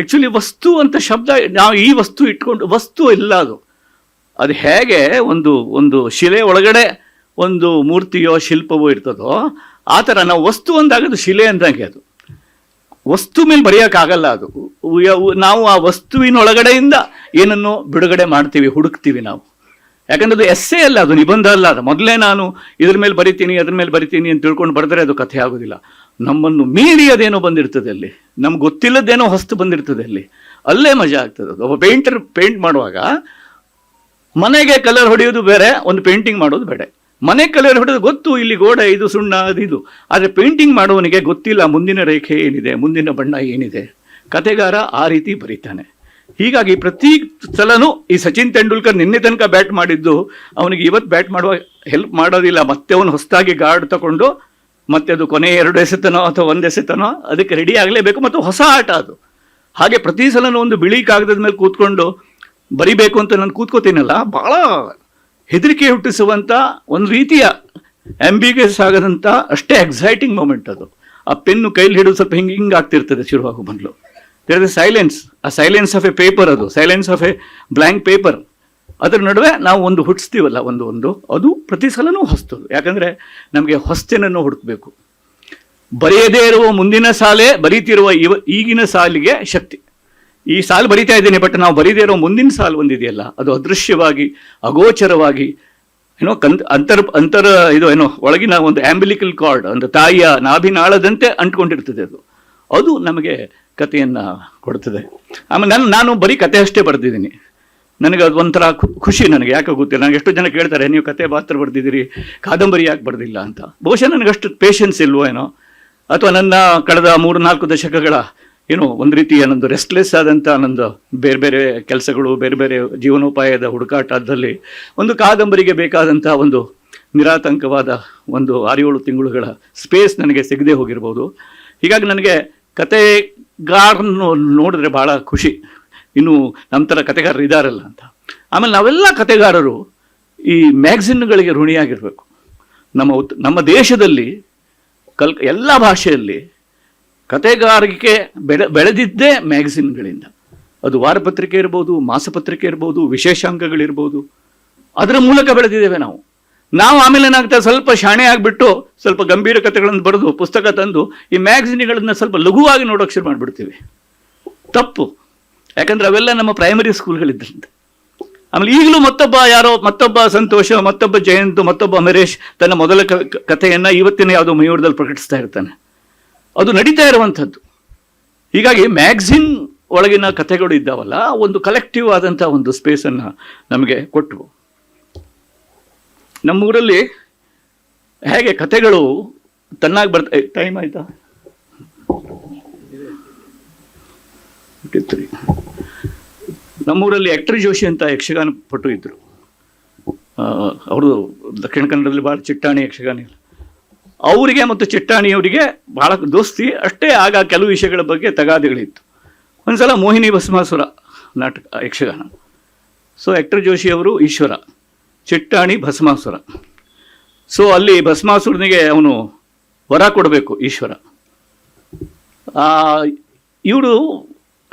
ಆಕ್ಚುಲಿ ವಸ್ತು ಅಂತ ಶಬ್ದ, ನಾವು ಈ ವಸ್ತು ಇಟ್ಕೊಂಡು, ವಸ್ತು ಇಲ್ಲ ಅದು. ಅದು ಹೇಗೆ ಒಂದು ಒಂದು ಶಿಲೆ ಒಳಗಡೆ ಒಂದು ಮೂರ್ತಿಯೋ ಶಿಲ್ಪವೋ ಇರ್ತದೋ, ಆ ಥರ ನಾವು ವಸ್ತು ಅಂದಾಗ ಅದು ಶಿಲೆ ಅಂದಂಗೆ ಅದು. ವಸ್ತು ಮೇಲೆ ಬರೆಯೋಕ್ಕಾಗಲ್ಲ ಅದು. ನಾವು ಆ ವಸ್ತುವಿನ ಒಳಗಡೆಯಿಂದ ಏನನ್ನು ಬಿಡುಗಡೆ ಮಾಡ್ತೀವಿ, ಹುಡುಕ್ತೀವಿ ನಾವು. ಯಾಕಂದ್ರೆ ಅದು ಎಸ್ಸೆ ಅಲ್ಲ, ಅದು ನಿಬಂಧ ಅಲ್ಲ ಅದು. ಮೊದಲೇ ನಾನು ಇದ್ರ ಮೇಲೆ ಬರಿತೀನಿ, ಅದ್ರ ಮೇಲೆ ಬರಿತೀನಿ ಅಂತ ತಿಳ್ಕೊಂಡು ಬರೆದ್ರೆ ಅದು ಕಥೆ ಆಗೋದಿಲ್ಲ. ನಮ್ಮನ್ನು ಮೀರಿ ಅದೇನೋ ಬಂದಿರ್ತದೆ ಅಲ್ಲಿ. ನಮ್ಗೆ ಗೊತ್ತಿಲ್ಲದೇನೋ ಹೊಸ್ತು ಬಂದಿರ್ತದೆ ಅಲ್ಲಿ. ಅಲ್ಲೇ ಮಜಾ ಆಗ್ತದೆ ಒಬ್ಬ ಪೇಂಟರ್ ಪೇಂಟ್ ಮಾಡುವಾಗ ಮನೆಗೆ ಕಲರ್ ಹೊಡೆಯೋದು ಬೇರೆ, ಒಂದು ಪೇಂಟಿಂಗ್ ಮಾಡೋದು ಬೇಡ ಮನೆ ಕಲರ್ ಹೊಡೆದು ಗೊತ್ತು, ಇಲ್ಲಿ ಗೋಡೆ ಇದು, ಸುಣ್ಣ ಅದು, ಇದು. ಆದರೆ ಪೇಂಟಿಂಗ್ ಮಾಡುವವನಿಗೆ ಗೊತ್ತಿಲ್ಲ ಮುಂದಿನ ರೇಖೆ ಏನಿದೆ, ಮುಂದಿನ ಬಣ್ಣ ಏನಿದೆ. ಕತೆಗಾರ ಆ ರೀತಿ ಬರೀತಾನೆ. ಹೀಗಾಗಿ ಪ್ರತಿ ಸಲನೂ ಈ ಸಚಿನ್ ತೆಂಡೂಲ್ಕರ್ ನಿನ್ನೆ ತನಕ ಬ್ಯಾಟ್ ಮಾಡಿದ್ದು, ಅವನಿಗೆ ಇವತ್ತು ಬ್ಯಾಟ್ ಮಾಡುವ ಹೆಲ್ಪ್ ಮಾಡೋದಿಲ್ಲ. ಮತ್ತೆ ಅವನು ಹೊಸದಾಗಿ ಗಾರ್ಡ್ ತಗೊಂಡು ಮತ್ತೆ ಅದು ಕೊನೆ ಎರಡು ಎಸೆತನೋ ಅಥವಾ ಒಂದು ಎಸೆತನೋ ಅದಕ್ಕೆ ರೆಡಿ ಆಗಲೇಬೇಕು ಮತ್ತು ಹೊಸ ಆಟ ಅದು. ಹಾಗೆ ಪ್ರತಿ ಸಲನೂ ಒಂದು ಬಿಳಿ ಕಾಗದದ ಮೇಲೆ ಕೂತ್ಕೊಂಡು ಬರಿಬೇಕು ಅಂತ ನಾನು ಕೂತ್ಕೋತೀನಲ್ಲ, ಬಹಳ ಹೆದರಿಕೆ ಹುಟ್ಟಿಸುವಂಥ ಒಂದು ರೀತಿಯ ಆಂಬಿಗಸ್ ಆಗದಂಥ ಅಷ್ಟೇ ಎಕ್ಸೈಟಿಂಗ್ ಮೂಮೆಂಟ್ ಅದು. ಆ ಪೆನ್ನು ಕೈಲಿ ಹಿಡಿದು ಸ್ವಲ್ಪ ಹಿಂಗೆ ಹಿಂಗೆ ಆಗ್ತಿರ್ತದೆ ಶುರುವಾಗೋ ಬಂದಲು ದೇರ್ ಇಸ್ ಸೈಲೆನ್ಸ್ ಆ ಸೈಲೆನ್ಸ್ ಆಫ್ ಎ ಪೇಪರ್ ಅದು. Silence of a blank paper ಅದರ ನಡುವೆ ನಾವು ಒಂದು ಹುಟ್ಟಿಸ್ತೀವಲ್ಲ, ಒಂದು ಒಂದು. ಅದು ಪ್ರತಿ ಸಲನೂ ಹೊಸ್ತದು. ಯಾಕಂದರೆ ನಮಗೆ ಹೊಸ್ತಿನನ್ನು ಹುಡುಕಬೇಕು. ಬರೆಯದೇ ಇರುವ ಮುಂದಿನ ಸಾಲೇ ಬರೀತಿರುವ ಇವ, ಈಗಿನ ಸಾಲಿಗೆ ಶಕ್ತಿ. ಈ ಸಾಲು ಬರಿತಾ ಇದ್ದೀನಿ, ಬಟ್ ನಾವು ಬರೀದೇ ಇರೋ ಮುಂದಿನ ಸಾಲು ಒಂದಿದೆಯಲ್ಲ, ಅದು ಅದೃಶ್ಯವಾಗಿ, ಅಗೋಚರವಾಗಿ, ಏನೋ ಕಂದ್, ಅಂತರ್, ಅಂತರ, ಇದು ಏನೋ, ಒಳಗಿನ ಒಂದು ಆಂಬಿಲಿಕಲ್ ಕಾರ್ಡ್, ಒಂದು ತಾಯಿಯ ನಾಭಿನಾಳದಂತೆ ಅಂಟ್ಕೊಂಡಿರ್ತದೆ ಅದು. ಅದು ನಮಗೆ ಕಥೆಯನ್ನು ಕೊಡ್ತದೆ. ಆಮೇಲೆ ನಾನು ನಾನು ಬರೀ ಕತೆ ಅಷ್ಟೇ ಬರೆದಿದ್ದೀನಿ. ನನಗೆ ಅದು ಒಂಥರ ಖುಷಿ ನನಗೆ. ಯಾಕೆ ಗೊತ್ತಿಲ್ಲ. ನನಗೆ ಎಷ್ಟು ಜನ ಕೇಳ್ತಾರೆ, ನೀವು ಕತೆ ಮಾತ್ರ ಬರೆದಿದ್ದೀರಿ, ಕಾದಂಬರಿ ಯಾಕೆ ಬರೆದಿಲ್ಲ? ಅಂತ. ಬಹುಶಃ ನನಗೆ ಅಷ್ಟು ಪೇಷನ್ಸ್ ಇಲ್ವೋ ಏನೋ. ಅಥವಾ ನನ್ನ ಕಳೆದ ಮೂರು ನಾಲ್ಕು ದಶಕಗಳ ಏನೋ ಒಂದು ರೀತಿಯ ನನ್ನದು ರೆಸ್ಟ್ಲೆಸ್ ಆದಂಥ ನಂದು ಬೇರೆ ಬೇರೆ ಕೆಲಸಗಳು, ಬೇರೆ ಬೇರೆ ಜೀವನೋಪಾಯದ ಹುಡುಕಾಟದಲ್ಲಿ ಒಂದು ಕಾದಂಬರಿಗೆ ಬೇಕಾದಂಥ ಒಂದು ನಿರಾತಂಕವಾದ ಒಂದು ಆರೇಳು ತಿಂಗಳುಗಳ ಸ್ಪೇಸ್ ನನಗೆ ಸಿಗದೆ ಹೋಗಿರ್ಬೋದು. ಹೀಗಾಗಿ ನನಗೆ ಕತೆಗಾರನ್ನು ನೋಡಿದ್ರೆ ಭಾಳ ಖುಷಿ. ಇನ್ನು ನಮ್ಮ ಥರ ಕತೆಗಾರರು ಇದ್ದಾರಲ್ಲ ಅಂತ. ಆಮೇಲೆ ನಾವೆಲ್ಲ ಕತೆಗಾರರು ಈ ಮ್ಯಾಗ್ಝಿನ್ಗಳಿಗೆ ಋಣಿಯಾಗಿರಬೇಕು. ನಮ್ಮ ಉತ್, ನಮ್ಮ ದೇಶದಲ್ಲಿ ಕಲ್, ಎಲ್ಲ ಭಾಷೆಯಲ್ಲಿ ಕತೆಗಾರಿಕೆ ಬೆಳೆ, ಬೆಳೆದಿದ್ದೇ ಮ್ಯಾಗ್ಝಿನ್ಗಳಿಂದ. ಅದು ವಾರಪತ್ರಿಕೆ ಇರ್ಬೋದು, ಮಾಸಪತ್ರಿಕೆ ಇರ್ಬೋದು ವಿಶೇಷಾಂಕಗಳಿರ್ಬೋದು ಅದರ ಮೂಲಕ ಬೆಳೆದಿದ್ದೇವೆ ನಾವು. ನಾವು ಆಮೇಲೆ ಏನಾಗ್ತದೆ, ಸ್ವಲ್ಪ ಶಾಣೆ ಆಗಿಬಿಟ್ಟು ಸ್ವಲ್ಪ ಗಂಭೀರ ಕಥೆಗಳನ್ನು ಬರೆದು, ಪುಸ್ತಕ ತಂದು ಈ ಮ್ಯಾಗ್ಝಿನ್ಗಳನ್ನು ಸ್ವಲ್ಪ ಲಘುವಾಗಿ ನೋಡೋಕೆ ಶುರು ಮಾಡಿಬಿಡ್ತೀವಿ. ತಪ್ಪು. ಯಾಕಂದ್ರೆ ಅವೆಲ್ಲ ನಮ್ಮ ಪ್ರೈಮರಿ ಸ್ಕೂಲ್ಗಳಿದ್ದಂತೆ ಆಮೇಲೆ ಈಗಲೂ ಮತ್ತೊಬ್ಬ ಯಾರೋ, ಮತ್ತೊಬ್ಬ ಸಂತೋಷ, ಮತ್ತೊಬ್ಬ ಜಯಂತ್, ಮತ್ತೊಬ್ಬ ಅಮರೇಶ್ ತನ್ನ ಮೊದಲ ಕಥೆಯನ್ನ ಇವತ್ತಿನ ಯಾವುದೋ ಮಯೂರದಲ್ಲಿ ಪ್ರಕಟಿಸ್ತಾ ಇರ್ತಾನೆ. ಅದು ನಡೀತಾ ಇರುವಂಥದ್ದು. ಹೀಗಾಗಿ ಮ್ಯಾಗ್ಝಿನ್ ಒಳಗಿನ ಕಥೆಗಳು ಇದ್ದಾವಲ್ಲ, ಒಂದು ಕಲೆಕ್ಟಿವ್ ಆದಂಥ ಒಂದು ಸ್ಪೇಸನ್ನು ನಮಗೆ ಕೊಟ್ಟವು ನಮ್ಮೂರಲ್ಲಿ ಹೇಗೆ ಕಥೆಗಳು ತನ್ನಾಗಿ ಬರ್ತಾ ಟೈಮ್ ಆಯ್ತಾ? ಬಿಟ್ಟಿತ್ತು ನಮ್ಮೂರಲ್ಲಿ ಎಕ್ಟರ್ ಜೋಶಿ ಅಂತ ಯಕ್ಷಗಾನ ಪಟು ಇದ್ದರು ಅವರು ದಕ್ಷಿಣ ಕನ್ನಡದಲ್ಲಿ ಭಾಳ ಚಿಟ್ಟಾಣಿ ಯಕ್ಷಗಾನ ಅವರಿಗೆ ಮತ್ತು ಚಿಟ್ಟಾಣಿಯವರಿಗೆ ಭಾಳ ದೋಸ್ತಿ, ಅಷ್ಟೇ ಆಗ ಕೆಲವು ವಿಷಯಗಳ ಬಗ್ಗೆ ತಗಾದೆಗಳಿತ್ತು. ಒಂದ್ಸಲ ಮೋಹಿನಿ ಭಸ್ಮಾಸುರ ನಾಟಕ, ಯಕ್ಷಗಾನ. ಸೊ ಎಕ್ಟರ್ ಜೋಶಿ ಅವರು ಈಶ್ವರ, ಚಿಟ್ಟಾಣಿ ಭಸ್ಮಾಸುರ. ಸೊ ಅಲ್ಲಿ ಭಸ್ಮಾಸುರನಿಗೆ ಅವನು ವರ ಕೊಡಬೇಕು ಈಶ್ವರ. ಇವರು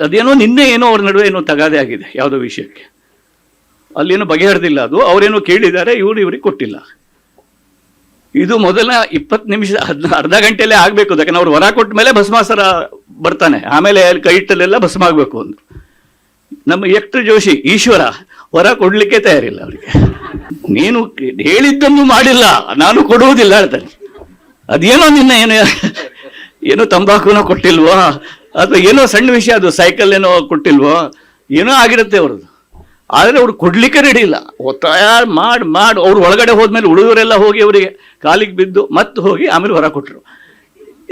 ಅದೇನೋ ನಿನ್ನೆ ಏನೋ ಅವ್ರ ನಡುವೆ ಏನೋ ತಗಾದೆ ಆಗಿದೆ ಯಾವುದೋ ವಿಷಯಕ್ಕೆ. ಅಲ್ಲೇನೋ ಬಗೆಹರಿದಿಲ್ಲ ಅದು, ಅವರೇನೋ ಕೇಳಿದ್ದಾರೆ, ಇವರು ಇವ್ರಿಗೆ ಕೊಟ್ಟಿಲ್ಲ. ಇದು ಮೊದಲ ಇಪ್ಪತ್ತು ನಿಮಿಷ, ಅರ್ಧ ಗಂಟೆಯಲ್ಲೇ ಆಗಬೇಕು ಯಾಕಂದ್ರೆ ಅವ್ರು ವರ ಕೊಟ್ಟ ಮೇಲೆ ಭಸ್ಮಾಸರ ಬರ್ತಾನೆ. ಆಮೇಲೆ ಅಲ್ಲಿ ಕೈ ಇಟ್ಟಲ್ಲೆಲ್ಲ ಭಸ್ಮ ಆಗಬೇಕು ಅಂದರು ನಮ್ಮ ಎಕ್ಟ್ರ ಜೋಶಿ, ಈಶ್ವರ, ವರ ಕೊಡಲಿಕ್ಕೆ ತಯಾರಿಲ್ಲ ಅವರಿಗೆ. ನೀನು ಹೇಳಿದ್ದನ್ನು ಮಾಡಿಲ್ಲ, ನಾನು ಕೊಡುವುದಿಲ್ಲ ಹೇಳ್ತಾನೆ ಅದೇನೋ ನಿನ್ನ ಏನು ಏನು ತಂಬಾಕುನೋ ಕೊಟ್ಟಿಲ್ವೋ? ಅಥವಾ ಏನೋ ಸಣ್ಣ ವಿಷಯ ಅದು ಸೈಕಲ್ ಏನೋ ಕೊಟ್ಟಿಲ್ವೋ, ಏನೋ ಆಗಿರುತ್ತೆ ಅವ್ರದ್ದು. ಆದರೆ ಅವ್ರು ಕೊಡಲಿಕ್ಕೆ ರೆಡಿ ಇಲ್ಲ. ಒತ್ತಾಯ ಮಾಡಿ ಮಾಡಿ, ಅವ್ರು ಒಳಗಡೆ ಹೋದ್ಮೇಲೆ ಉಳಿದವರೆಲ್ಲ ಹೋಗಿ ಅವರಿಗೆ ಕಾಲಿಗೆ ಬಿದ್ದು ಮತ್ತೆ ಹೋಗಿ ಆಮೇಲೆ ಹೊರ ಕೊಟ್ಟರು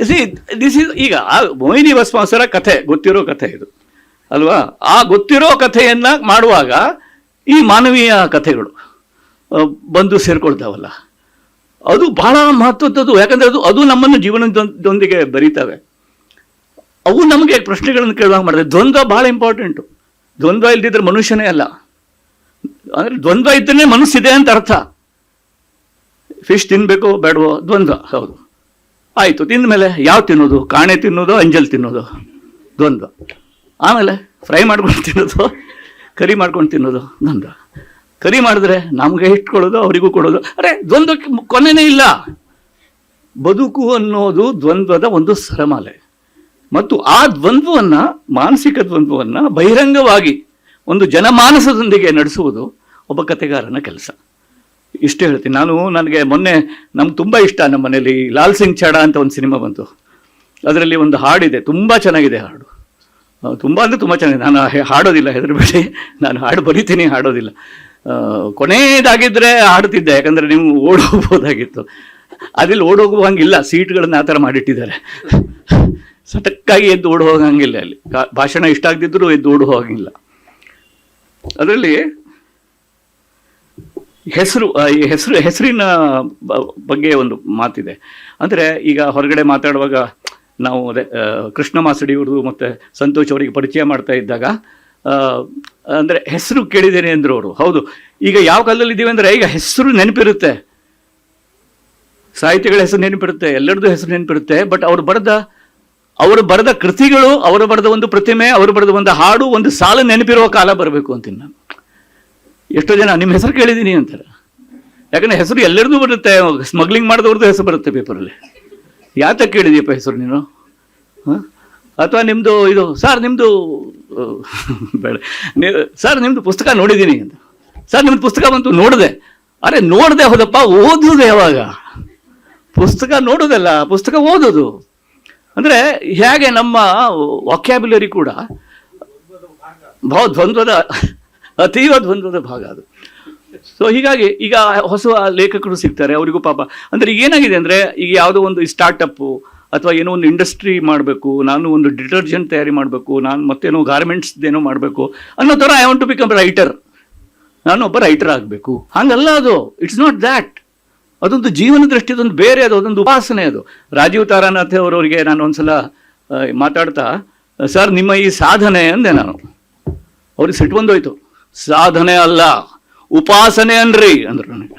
ಸಿ ದಿಸ್ ಇಸ್ ಈಗ ಆ ಮೋಹಿನಿ ಭಸ್ಮಾಸುರ ಕಥೆ, ಗೊತ್ತಿರೋ ಕಥೆ ಇದು. ಅಲ್ವಾ? ಆ ಗೊತ್ತಿರೋ ಕಥೆಯನ್ನು ಮಾಡುವಾಗ ಈ ಮಾನವೀಯ ಕಥೆಗಳು ಬಂದು ಸೇರ್ಕೊಳ್ತಾವಲ್ಲ. ಅದು ಬಹಳ ಮಹತ್ವದ್ದು ಯಾಕಂದರೆ ಅದು ಅದು ನಮ್ಮನ್ನು ಜೀವನದೊಂದಿಗೆ ಬರೀತವೆ. ಅವು ನಮಗೆ ಪ್ರಶ್ನೆಗಳನ್ನು ಕೇಳುವಾಗ ಮಾಡಿದೆ ದ್ವಂದ್ವ ಬಹಳ ಇಂಪಾರ್ಟೆಂಟು ದ್ವಂದ್ವ ಇಲ್ದಿದ್ರೆ ಮನುಷ್ಯನೇ ಅಲ್ಲ. ಅಂದರೆ ದ್ವಂದ್ವ ಇದ್ದರೆ ಮನಸ್ಸಿದೆ ಅಂತ ಅರ್ಥ. ಫಿಶ್ ತಿನ್ಬೇಕು, ಬೇಡವೋ? ದ್ವಂದ್ವ, ಹೌದು. ಆಯಿತು ತಿಂದ ಮೇಲೆ ಯಾವ ತಿನ್ನೋದು? ಕಾಣೆ ತಿನ್ನೋದು, ಅಂಜಲ್ ತಿನ್ನೋದು? ದ್ವಂದ್ವ. ಆಮೇಲೆ ಫ್ರೈ ಮಾಡ್ಕೊಂಡು ತಿನ್ನೋದು, ಕರಿ ಮಾಡ್ಕೊಂಡು ತಿನ್ನೋದು? ದ್ವಂದ್ವ. ಕರಿ ಮಾಡಿದ್ರೆ ನಮಗೆ ಇಟ್ಕೊಳ್ಳೋದು, ಅವರಿಗೂ ಕೊಡೋದು. ಅರೆ, ದ್ವಂದ್ವಕ್ಕೆ ಕೊನೆನೇ ಇಲ್ಲ. ಬದುಕು ಅನ್ನೋದು ದ್ವಂದ್ವದ ಒಂದು ಸರಮಾಲೆ. ಮತ್ತು ಆ ದ್ವಂದ್ವವನ್ನ, ಮಾನಸಿಕ ದ್ವಂದ್ವವನ್ನ ಬಹಿರಂಗವಾಗಿ ಒಂದು ಜನಮಾನಸದೊಂದಿಗೆ ನಡೆಸುವುದು ಒಬ್ಬ ಕತೆಗಾರನ ಕೆಲಸ. ಇಷ್ಟು ಹೇಳ್ತೀನಿ. ನಾನು ನನಗೆ ಮೊನ್ನೆ ನಮ್ಗೆ ತುಂಬ ಇಷ್ಟ ನಮ್ಮ ಮನೇಲಿ ಲಾಲ್ ಸಿಂಗ್ ಚಾಡ ಅಂತ ಒಂದು ಸಿನಿಮಾ ಬಂತು. ಅದರಲ್ಲಿ ಒಂದು ಹಾಡಿದೆ. ತುಂಬ ಚೆನ್ನಾಗಿದೆ ಹಾಡು. ತುಂಬ ಅಂದರೆ ತುಂಬ ಚೆನ್ನಾಗಿದೆ. ನಾನು ಹಾಡೋದಿಲ್ಲ ಹೆದರಬೇಡಿ. *laughs* ನಾನು ಹಾಡು ಬರಿತೀನಿ, ಹಾಡೋದಿಲ್ಲ. ಕೊನೆಯದಾಗಿದ್ದರೆ ಹಾಡ್ತಿದ್ದೆ. ಯಾಕಂದರೆ ನೀವು ಓಡೋಗ್ಬೋದಾಗಿತ್ತು ಅದಿಲ್ಲಿ ಓಡೋಗುವ ಹಂಗಿಲ್ಲ. ಸೀಟ್ಗಳನ್ನ ಆ ಥರ ಮಾಡಿಟ್ಟಿದ್ದಾರೆ. ಸಟಕ್ಕಾಗಿ ಎದ್ದು ಓಡ್ ಹೋಗಂಗಿಲ್ಲ ಅಲ್ಲಿ. ಭಾಷಣ ಇಷ್ಟ ಆಗದಿದ್ರು ಎದ್ದು ಓಡ್ ಹೋಗಂಗಿಲ್ಲ. ಅದರಲ್ಲಿ ಹೆಸರು ಈ ಹೆಸರು, ಹೆಸರಿನ ಬಗ್ಗೆ ಒಂದು ಮಾತಿದೆ. ಅಂದರೆ ಈಗ ಹೊರಗಡೆ ಮಾತಾಡುವಾಗ ನಾವು ಅದೇ ಕೃಷ್ಣ ಮಾಸಡಿಯವ್ರದ್ದು ಮತ್ತು ಸಂತೋಷ್ ಅವರಿಗೆ ಪರಿಚಯ ಮಾಡ್ತಾ ಇದ್ದಾಗ ಅಂದರೆ ಹೆಸರು ಕೇಳಿದ್ದೇನೆ ಅಂದರು ಅವರು. ಹೌದು. ಈಗ ಯಾವ ಕಾಲದಲ್ಲಿ ಇದ್ದೀವಿ ಅಂದರೆ ಈಗ ಹೆಸರು ನೆನಪಿರುತ್ತೆ. ಸಾಹಿತಿಗಳ ಹೆಸರು ನೆನಪಿರುತ್ತೆ, ಎಲ್ಲರದ್ದು ಹೆಸರು ನೆನಪಿರುತ್ತೆ ಬಟ್ ಅವ್ರು ಬರೆದ ಅವರು ಬರೆದ ಕೃತಿಗಳು, ಅವರು ಬರೆದ ಒಂದು ಪ್ರತಿಮೆ, ಅವರು ಬರೆದ ಒಂದು ಹಾಡು, ಒಂದು ಸಾಲು ನೆನಪಿರುವ ಕಾಲ ಬರಬೇಕು ಅಂತೀನಿ ನಾನು. ಎಷ್ಟೋ ಜನ, ನಿಮ್ಮ ಹೆಸರು ಕೇಳಿದ್ದೀನಿ ಅಂತಾರೆ. ಯಾಕಂದ್ರೆ ಹೆಸರು ಎಲ್ಲರದ್ದು ಬರುತ್ತೆ ಸ್ಮಗ್ಲಿಂಗ್ ಮಾಡಿದವ್ರದ್ದು ಹೆಸರು ಬರುತ್ತೆ ಪೇಪರಲ್ಲಿ ಯಾತಕ್ಕೆ ಕೇಳಿದೀಯಪ್ಪ ಹೆಸರು ನೀನು? ಹಾಂ? ಅಥವಾ ನಿಮ್ಮದು ಇದು ಸರ್ ನಿಮ್ಮದು ಬೇಡ. ಸರ್ ನಿಮ್ಮದು ಪುಸ್ತಕ ನೋಡಿದ್ದೀನಿ ಅಂತ. ಸರ್ ನಿಮ್ಮದು ಪುಸ್ತಕ ಬಂತು, ನೋಡಿದೆ. ಅರೆ, ನೋಡಿದೆ ಹೋದಪ್ಪ, ಓದೋದು ಯಾವಾಗ? ಪುಸ್ತಕ ನೋಡೋದಲ್ಲ, ಪುಸ್ತಕ ಓದೋದು. ಅಂದರೆ ಹೇಗೆ ನಮ್ಮ ವಾಕ್ಯಾಬ್ಯುಲರಿ ಕೂಡ ಬಹು ದ್ವಂದ್ವದ, ಅತೀವ ದ್ವಂದ್ವದ ಭಾಗ ಅದು. ಸೊ ಹೀಗಾಗಿ ಈಗ ಹೊಸ ಲೇಖಕರು ಸಿಗ್ತಾರೆ, ಅವರಿಗೂ ಪಾಪ. ಅಂದರೆ ಏನಾಗಿದೆ ಅಂದರೆ, ಈಗ ಯಾವುದೋ ಒಂದು ಸ್ಟಾರ್ಟಪ್ಪು ಅಥವಾ ಏನೋ ಒಂದು ಇಂಡಸ್ಟ್ರಿ ಮಾಡಬೇಕು, ನಾನು ಒಂದು ಡಿಟರ್ಜೆಂಟ್ ತಯಾರಿ ಮಾಡಬೇಕು, ನಾನು ಮತ್ತೇನೋ ಗಾರ್ಮೆಂಟ್ಸ್ದೇನೋ ಮಾಡಬೇಕು ಅನ್ನೋ ಥರ I want to become writer ನಾನು ಒಬ್ಬ ರೈಟರ್ ಆಗಬೇಕು. ಹಂಗಲ್ಲ ಅದು. ಇಟ್ಸ್ ನಾಟ್ ದ್ಯಾಟ್ ಅದೊಂದು ಜೀವನ ದೃಷ್ಟಿ, ಅದೊಂದು ಬೇರೆ, ಅದು ಅದೊಂದು ಉಪಾಸನೆ ಅದು. ರಾಜೀವ್ ತಾರಾನಾಥ್ ಅವರವರಿಗೆ ನಾನು ಒಂದ್ಸಲ ಮಾತಾಡ್ತಾ, ಸರ್, ನಿಮ್ಮ ಈ ಸಾಧನೆ, ಅಂದೆ ನಾನು. ಅವ್ರಿಗೆ ಸಿಟ್ಟು ಬಂದೋಯ್ತು. ಸಾಧನೆ ಅಲ್ಲ, ಉಪಾಸನೆ ಅನ್ರಿ, ಅಂದ್ರು ನನಗೆ.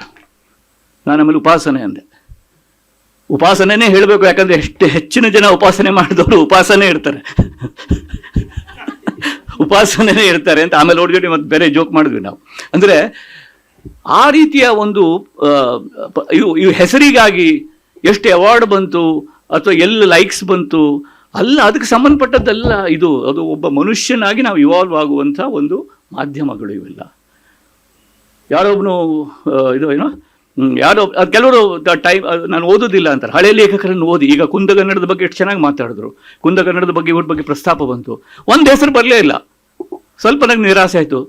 ನಾನು ಆಮೇಲೆ ಉಪಾಸನೆ ಅಂದೆ. ಉಪಾಸನೆನೇ ಹೇಳಬೇಕು, ಯಾಕಂದ್ರೆ ಎಷ್ಟು ಹೆಚ್ಚಿನ ಜನ ಉಪಾಸನೆ ಮಾಡಿದವರು ಉಪಾಸನೆ ಇರ್ತಾರೆ. ಉಪಾಸನೆನೇ ಇರ್ತಾರೆ ಅಂತ ಆಮೇಲೆ ನೋಡ್ಕೊಂಡು ಮತ್ತೆ ಬೇರೆ ಜೋಕ್ ಮಾಡಿದ್ವಿ ನಾವು. ಅಂದ್ರೆ ಆ ರೀತಿಯ ಒಂದು ಇವು ಹೆಸರಿಗಾಗಿ ಎಷ್ಟು ಅವಾರ್ಡ್ ಬಂತು, ಅಥವಾ ಎಲ್ಲಿ ಲೈಕ್ಸ್ ಬಂತು, ಅಲ್ಲ, ಅದಕ್ಕೆ ಸಂಬಂಧಪಟ್ಟದ್ದಲ್ಲ ಇದು, ಅದು ಒಬ್ಬ ಮನುಷ್ಯನಾಗಿ ನಾವು ಇವಾಲ್ವ್ ಆಗುವಂಥ ಒಂದು ಮಾಧ್ಯಮಗಳು ಇವೆಲ್ಲ. ಯಾರೊಬ್ಬನು ಇದು ಏನೋ? ಯಾರೋ ಕೆಲವರು ಟೈಮ್ ನಾನು ಓದೋದಿಲ್ಲ ಅಂತಾರೆ. ಹಳೆ ಲೇಖಕರನ್ನು ಓದಿ, ಈಗ ಕುಂದಗನ್ನಡದ ಬಗ್ಗೆ ಎಷ್ಟು ಚೆನ್ನಾಗಿ ಮಾತಾಡಿದ್ರು. ಕುಂದಗನ್ನಡದ ಬಗ್ಗೆ, ಇವ್ರ ಬಗ್ಗೆ ಪ್ರಸ್ತಾಪ ಬಂತು. ಒಂದು ಹೆಸರು ಬರಲೇ ಇಲ್ಲ. ಸ್ವಲ್ಪ ನನಗೆ ನಿರಾಸೆ ಆಯಿತು.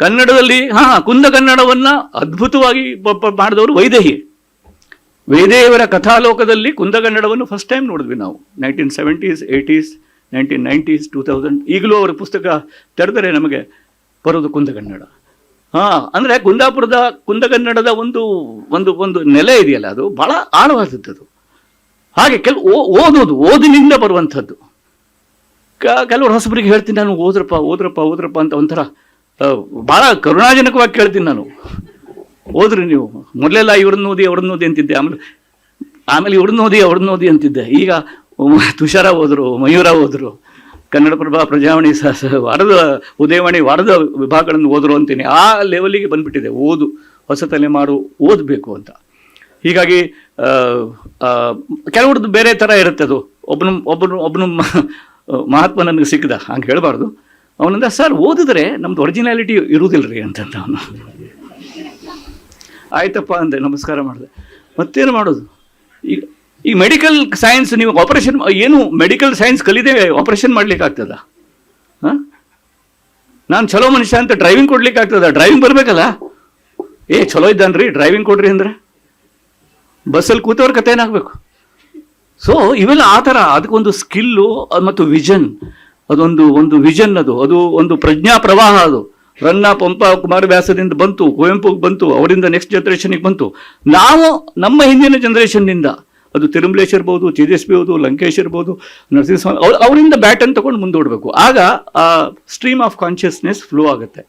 ಕನ್ನಡದಲ್ಲಿ, ಹಾ, ಕುಂದ ಕನ್ನಡವನ್ನ ಅದ್ಭುತವಾಗಿ ಮಾಡಿದವರು ವೈದೇಹಿ. ವೈದೇಹಿಯವರ ಕಥಾಲೋಕದಲ್ಲಿ ಕುಂದಗನ್ನಡವನ್ನು ಫಸ್ಟ್ ಟೈಮ್ ನೋಡಿದ್ವಿ ನಾವು. Nineteen seventies eighties nineteen nineties two thousand ಈಗಲೂ ಅವರ ಪುಸ್ತಕ ತೆರೆದರೆ ನಮಗೆ ಬರೋದು ಕುಂದಗನ್ನಡ ಹಾ, ಅಂದರೆ ಕುಂದಾಪುರದ ಕುಂದಗನ್ನಡದ ಒಂದು ಒಂದು ಒಂದು ನೆಲೆ ಇದೆಯಲ್ಲ ಅದು? ಬಹಳ ಆಳವಾದದ್ದು ಹಾಗೆ ಕೆಲವು ಓದೋದು, ಓದಿನಿಂದ ಬರುವಂಥದ್ದು. ಕೆಲವರು ಹೊಸಬರಿಗೆ ಹೇಳ್ತೀನಿ, ನಾನು ಓದ್ರಪ್ಪ ಓದ್ರಪ್ಪ ಓದ್ರಪ್ಪ ಅಂತ ಒಂಥರ ಬಹಳ ಕರುಣಾಜನಕವಾಗಿ ಕೇಳ್ತೀನಿ ನಾನು. ಹೋದ್ರಿ ನೀವು. ಮೊದಲೆಲ್ಲ ಇವ್ರನ್ನ ಓದಿ, ಅವ್ರನ್ನ ಓದಿ ಅಂತಿದ್ದೆ. ಆಮೇಲೆ ಆಮೇಲೆ ಇವ್ರನ್ನ ಓದಿ, ಅವ್ರನ್ನ ಓದಿ ಅಂತಿದ್ದೆ. ಈಗ ತುಷಾರ ಹೋದರು, ಮಯೂರ ಹೋದರು. ಕನ್ನಡಪ್ರಭ ಪ್ರಜಾವಾಣಿ ಸ, ಸ- ವಾರದ, ಉದಯವಾಣಿ ವಾರದ ವಿಭಾಗಗಳನ್ನು ಓದ್ರು ಅಂತೀನಿ. ಆ ಲೆವೆಲಿಗೆ ಬಂದ್ಬಿಟ್ಟಿದೆ. ಓದು ಹೊಸ ತಲೆಮಾರು ಓದಬೇಕು ಅಂತ. ಹೀಗಾಗಿ ಕೆಲವ್ರದ್ದು ಬೇರೆ ಥರ ಇರುತ್ತೆ ಅದು. ಒಬ್ಬನು ಒಬ್ಬನು ಒಬ್ಬನು ಮಹಾತ್ಮ ನನಗೆ ಸಿಕ್ಕಿದ. ಹಂಗೆ ಹೇಳಬಾರ್ದು. ಅವನಿಂದ, ಸರ್, ಓದಿದ್ರೆ ನಮ್ದು ಒರಿಜಿನಾಲಿಟಿ ಇರುವುದಿಲ್ಲರಿ ಅಂತಂದ ಅವನು. ಆಯ್ತಪ್ಪ ಅಂದೆ, ನಮಸ್ಕಾರ ಮಾಡಿದೆ. ಮತ್ತೇನು ಮಾಡೋದು? ಈಗ ಈ ಮೆಡಿಕಲ್ ಸೈನ್ಸ್ ನೀವು ಆಪರೇಷನ್ ಏನು ಮೆಡಿಕಲ್ ಸೈನ್ಸ್ ಕಲಿದೆ ಆಪರೇಷನ್ ಮಾಡ್ಲಿಕ್ಕೆ ಆಗ್ತದ? ಹಾಂ? ನಾನು ಚಲೋ ಮನುಷ್ಯ ಅಂತ ಡ್ರೈವಿಂಗ್ ಕೊಡ್ಲಿಕ್ಕೆ ಆಗ್ತದ? ಡ್ರೈವಿಂಗ್ ಬರಬೇಕಲ್ಲ? ಏ ಚಲೋ ಇದ್ದಾನ್ರಿ ಡ್ರೈವಿಂಗ್ ಕೊಡ್ರಿ ಅಂದ್ರೆ. ಬಸ್ಸಲ್ಲಿ ಕೂತವ್ರ ಕತೆ ಏನಾಗಬೇಕು ಸೊ ಇವೆಲ್ಲ ಆ ಥರ, ಅದಕ್ಕೊಂದು ಸ್ಕಿಲ್ಲು ಮತ್ತು ವಿಷನ್ ಅದೊಂದು, ಒಂದು ವಿಷನ್ ಅದು. ಅದು ಒಂದು ಪ್ರಜ್ಞಾ ಪ್ರವಾಹ ಅದು. ರನ್ನ ಪಂಪ ಕುಮಾರವ್ಯಾಸದಿಂದ ಬಂತು ಕುವೆಂಪುಗೆ ಬಂತು, ಅವರಿಂದ ನೆಕ್ಸ್ಟ್ ಜನ್ರೇಷನಿಗೆ ಬಂತು. ನಾವು ನಮ್ಮ ಹಿಂದಿನ ಜನರೇಷನ್ನಿಂದ ಅದು ತಿರುಮಲೇಶ್ ಇರ್ಬೋದು ತೇಜಸ್ವಿ ಇರ್ಬೋದು ಲಂಕೇಶ್ ಇರ್ಬೋದು, ನರಸಿಂಹಸ್ವಾಮಿ, ಅವ್ರು, ಅವರಿಂದ ಬ್ಯಾಟನ್ ತಗೊಂಡು ಮುಂದೋಡ್ಬೇಕು. ಆಗ, ಆ ಸ್ಟ್ರೀಮ್ ಆಫ್ ಕಾನ್ಷಿಯಸ್ನೆಸ್ ಫ್ಲೋ ಆಗುತ್ತೆ.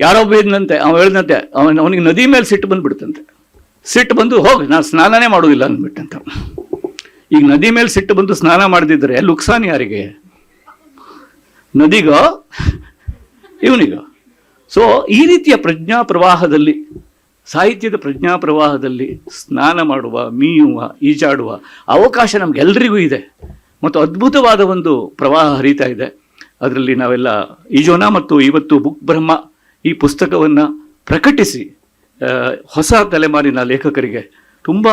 ಯಾರೊಬ್ಬ ಇದ್ದಂತೆ ಅವ ಹೇಳ್ದಂತೆ ಅವನ, ಅವನಿಗೆ ನದಿ ಮೇಲೆ ಸಿಟ್ಟು ಬಂದುಬಿಡ್ತಂತೆ. ಸಿಟ್ಟು ಬಂದು, ಹೋಗಿ ನಾನು ಸ್ನಾನನೇ ಮಾಡೋದಿಲ್ಲ ಅಂದ್ಬಿಟ್ಟಂತ. ಈಗ ನದಿ ಮೇಲೆ ಸಿಟ್ಟು ಬಂದು ಸ್ನಾನ ಮಾಡದಿದ್ದರೆ ಲುಕ್ಸಾನ್ ಯಾರಿಗೆ? ನದಿಗೋ, ಇವನಿಗೋ. ಸೊ ಈ ರೀತಿಯ ಪ್ರಜ್ಞಾ ಪ್ರವಾಹದಲ್ಲಿ ಸಾಹಿತ್ಯದ ಪ್ರಜ್ಞಾ ಪ್ರವಾಹದಲ್ಲಿ ಸ್ನಾನ ಮಾಡುವ, ಮೀಯುವ, ಈಜಾಡುವ ಅವಕಾಶ ನಮಗೆಲ್ಲರಿಗೂ ಇದೆ. ಮತ್ತು ಅದ್ಭುತವಾದ ಒಂದು ಪ್ರವಾಹ ಹರಿತಾ ಇದೆ. ಅದರಲ್ಲಿ ನಾವೆಲ್ಲ ಈಜೋನ ಮತ್ತು ಇವತ್ತು ಬುಕ್ ಬ್ರಹ್ಮ ಈ ಪುಸ್ತಕವನ್ನು ಪ್ರಕಟಿಸಿ ಹೊಸ ತಲೆಮಾರಿನ ಲೇಖಕರಿಗೆ ತುಂಬ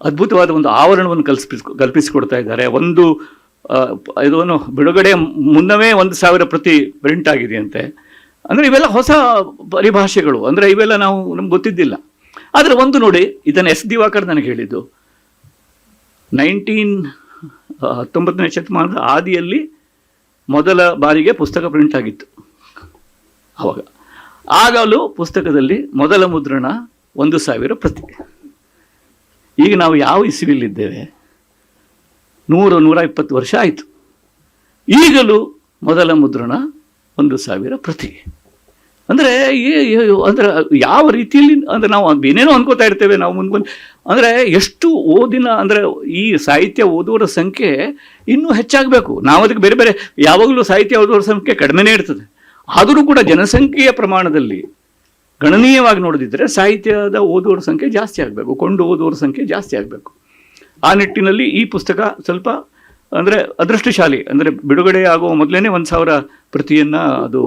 ಅದ್ಭುತವಾದ ಒಂದು ಆವರಣವನ್ನು ಕಲ್ಪಿಸ್ ಕಲ್ಪಿಸಿಕೊಡ್ತಾ ಇದ್ದಾರೆ. ಒಂದು ಇದನ್ನು ಬಿಡುಗಡೆ ಮುನ್ನವೇ ಒಂದು ಸಾವಿರ ಪ್ರತಿ ಪ್ರಿಂಟ್ ಆಗಿದೆಯಂತೆ. ಅಂದರೆ ಇವೆಲ್ಲ ಹೊಸ ಪರಿಭಾಷೆಗಳು. ಅಂದರೆ ಇವೆಲ್ಲ ನಾವು ನಮ್ಗೆ ಗೊತ್ತಿದ್ದಿಲ್ಲ. ಆದರೆ ಒಂದು ನೋಡಿ, ಇದನ್ನು ಎಸ್ ದಿವಾಕರ್ ನನಗೆ ಹೇಳಿದ್ದು. ನೈನ್ಟೀನ್ ಹತ್ತೊಂಬತ್ತನೇ ಶತಮಾನದ ಆದಿಯಲ್ಲಿ ಮೊದಲ ಬಾರಿಗೆ ಪುಸ್ತಕ ಪ್ರಿಂಟ್ ಆಗಿತ್ತು. ಆವಾಗ ಆಗಲೂ ಪುಸ್ತಕದಲ್ಲಿ ಮೊದಲ ಮುದ್ರಣ ಒಂದು ಸಾವಿರ ಪ್ರತಿ. ಈಗ ನಾವು ಯಾವ ಇಸುವಿಲಿದ್ದೇವೆ ನೂರು, ನೂರ ಇಪ್ಪತ್ತು ವರ್ಷ ಆಯಿತು. ಈಗಲೂ ಮೊದಲ ಮುದ್ರಣ ಒಂದು ಸಾವಿರ ಪ್ರತಿ. ಅಂದರೆ ಅಂದರೆ ಯಾವ ರೀತಿಯಲ್ಲಿ, ಅಂದರೆ ನಾವು ಏನೇನೋ ಅನ್ಕೋತಾ ಇರ್ತೇವೆ, ನಾವು ಮುಂದೆ ಅಂದರೆ ಎಷ್ಟು ಓದಿನ, ಅಂದರೆ ಈ ಸಾಹಿತ್ಯ ಓದುವರ ಸಂಖ್ಯೆ ಇನ್ನೂ ಹೆಚ್ಚಾಗಬೇಕು. ನಾವು ಅದಕ್ಕೆ ಬೇರೆ ಬೇರೆ, ಯಾವಾಗಲೂ ಸಾಹಿತ್ಯ ಓದುವರ ಸಂಖ್ಯೆ ಕಡಿಮೆನೇ ಇರ್ತದೆ. ಆದರೂ ಕೂಡ ಜನಸಂಖ್ಯೆಯ ಪ್ರಮಾಣದಲ್ಲಿ ಗಣನೀಯವಾಗಿ ನೋಡಿದ್ರೆ ಸಾಹಿತ್ಯದ ಓದುವರ ಸಂಖ್ಯೆ ಜಾಸ್ತಿ ಆಗಬೇಕು, ಕೊಂಡು ಓದುವರ ಸಂಖ್ಯೆ ಜಾಸ್ತಿ ಆಗಬೇಕು. ಆ ನಿಟ್ಟಿನಲ್ಲಿ ಈ ಪುಸ್ತಕ ಸ್ವಲ್ಪ ಅಂದರೆ ಅದೃಷ್ಟಶಾಲಿ, ಅಂದರೆ ಬಿಡುಗಡೆ ಆಗುವ ಮೊದಲೇ ಒಂದು ಸಾವಿರ ಪ್ರತಿಯನ್ನು ಅದು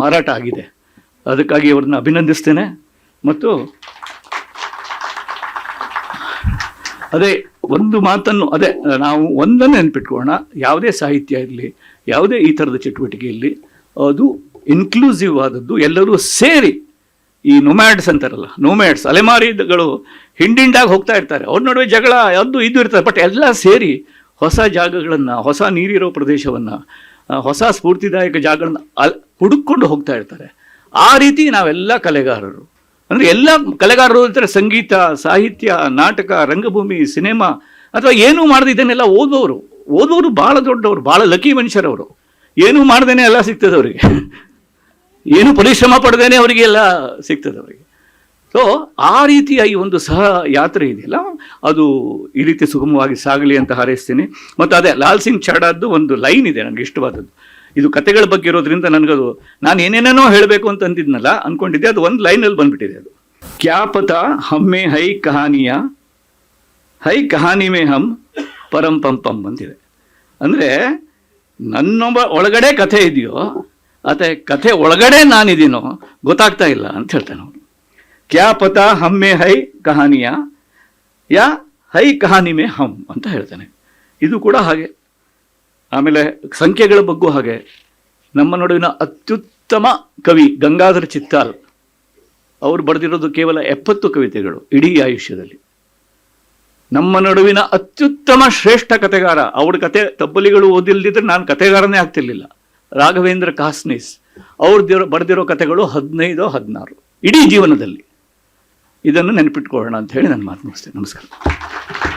ಮಾರಾಟ ಆಗಿದೆ. ಅದಕ್ಕಾಗಿ ಅವ್ರನ್ನ ಅಭಿನಂದಿಸ್ತೇನೆ. ಮತ್ತು ಅದೇ ಒಂದು ಮಾತನ್ನು, ಅದೇ ನಾವು ಒಂದನ್ನು ನೆನ್ಪಿಟ್ಕೊಳ್ಳೋಣ. ಯಾವುದೇ ಸಾಹಿತ್ಯ ಇರಲಿ, ಯಾವುದೇ ಈ ಥರದ ಚಟುವಟಿಕೆ ಇರಲಿ, ಅದು ಇನ್ಕ್ಲೂಸಿವ್ ಆದದ್ದು ಎಲ್ಲರೂ ಸೇರಿ ಈ ನೊಮ್ಯಾಡ್ಸ್ ಅಂತಾರಲ್ಲ ನೊಮ್ಯಾಡ್ಸ್ ಅಲೆಮಾರಿಗಳು ಹಿಂಡಿಂಡಾಗಿ ಹೋಗ್ತಾ ಇರ್ತಾರೆ. ಅವ್ರ ನಡುವೆ ಜಗಳ, ಅದು ಇದು ಇರ್ತಾರೆ ಬಟ್ ಎಲ್ಲ ಸೇರಿ ಹೊಸ ಜಾಗಗಳನ್ನು, ಹೊಸ ನೀರಿರೋ ಪ್ರದೇಶವನ್ನು ಹೊಸ ಸ್ಫೂರ್ತಿದಾಯಕ ಜಾಗಗಳನ್ನ ಅಲ್ ಹುಡುಕೊಂಡು ಹೋಗ್ತಾ ಇರ್ತಾರೆ. ಆ ರೀತಿ ನಾವೆಲ್ಲ ಕಲೆಗಾರರು. ಅಂದರೆ ಎಲ್ಲ ಕಲೆಗಾರರು ಅಂತಾರೆ ಸಂಗೀತ, ಸಾಹಿತ್ಯ, ನಾಟಕ, ರಂಗಭೂಮಿ, ಸಿನಿಮಾ, ಅಥವಾ ಏನೂ ಮಾಡಿದೆ ಇದನ್ನೆಲ್ಲ ಓದೋರು. ಓದೋರು ಭಾಳ ದೊಡ್ಡವರು ಭಾಳ ಲಕ್ಕಿ ಮನುಷ್ಯರವರು. ಏನೂ ಮಾಡ್ದೇನೆ ಎಲ್ಲ ಸಿಗ್ತದೆ ಅವರಿಗೆ. ಏನು ಪರಿಶ್ರಮ ಪಡೆದೇನೆ ಅವರಿಗೆಲ್ಲ ಸಿಗ್ತದೆ ಅವರಿಗೆ. ಸೊ ಆ ರೀತಿಯ ಈ ಒಂದು ಸಹ ಯಾತ್ರೆ ಇದೆಯಲ್ಲ, ಅದು ಈ ರೀತಿ ಸುಗಮವಾಗಿ ಸಾಗಲಿ ಅಂತ ಹಾರೈಸ್ತೀನಿ. ಮತ್ತು ಅದೇ, ಲಾಲ್ ಸಿಂಗ್ ಚಾಡಾದ್ದು ಒಂದು ಲೈನ್ ಇದೆ ನನಗೆ ಇಷ್ಟವಾದದ್ದು. ಇದು ಕತೆಗಳ ಬಗ್ಗೆ ಇರೋದ್ರಿಂದ ನನಗದು, ನಾನು ಏನೇನೇನೋ ಹೇಳಬೇಕು ಅಂತ ಅಂದಿದ್ನಲ್ಲ, ಅನ್ಕೊಂಡಿದ್ದೆ, ಅದು ಒಂದು ಲೈನಲ್ಲಿ ಬಂದ್ಬಿಟ್ಟಿದೆ ಅದು. ಕ್ಯಾಪತ ಹಮ್ಮೆ ಹೈ ಕಹಾನಿಯ, ಹೈ ಕಹಾನಿ ಮೇ ಹಮ್ ಪರಂ ಪಂ ಪಂ ಅಂತಿದೆ. ಅಂದರೆ, ನನ್ನೊಬ್ಬ ಒಳಗಡೆ ಕಥೆ ಇದೆಯೋ ಅಥವಾ ಕಥೆ ಒಳಗಡೆ ನಾನಿದ್ದೀನೋ ಗೊತ್ತಾಗ್ತಾ ಇಲ್ಲ ಅಂತ ಹೇಳ್ತಾನೆ ಅವನು. ಕ್ಯಾ ಪತ ಹಮ್ಮೆ ಹೈ ಕಹಾನಿಯ? ಯಾ ಹೈ ಕಹಾನಿ ಮೇ ಹಮ್ ಅಂತ ಹೇಳ್ತಾನೆ. ಇದು ಕೂಡ ಹಾಗೆ. ಆಮೇಲೆ ಸಂಖ್ಯೆಗಳ ಬಗ್ಗೂ ಹಾಗೆ. ನಮ್ಮ ನಡುವಿನ ಅತ್ಯುತ್ತಮ ಕವಿ ಗಂಗಾಧರ ಚಿತ್ತಾಲ್ ಅವರು ಬರೆದಿರೋದು ಕೇವಲ ಎಪ್ಪತ್ತು ಕವಿತೆಗಳು ಇಡೀ ಆಯುಷ್ಯದಲ್ಲಿ. ನಮ್ಮ ನಡುವಿನ ಅತ್ಯುತ್ತಮ ಶ್ರೇಷ್ಠ ಕತೆಗಾರ ಅವ್ರ ಕತೆ ತಬ್ಬಲಿಗಳು ಓದಿಲ್ದಿದ್ರೆ ನಾನು ಕತೆಗಾರನೇ ಆಗ್ತಿರ್ಲಿಲ್ಲ. ರಾಘವೇಂದ್ರ ಕಾಸ್ನಿಸ್ ಅವ್ರದ್ದಿರೋ ಬರೆದಿರೋ ಕಥೆಗಳು ಹದಿನೈದು, ಹದಿನಾರು. ಇಡೀ ಜೀವನದಲ್ಲಿ. ಇದನ್ನು ನೆನಪಿಟ್ಕೊಳ್ಳೋಣ ಅಂತ ಹೇಳಿ ನಾನು ಮಾತು ಮುಗಿಸ್ತೇನೆ. ನಮಸ್ಕಾರ.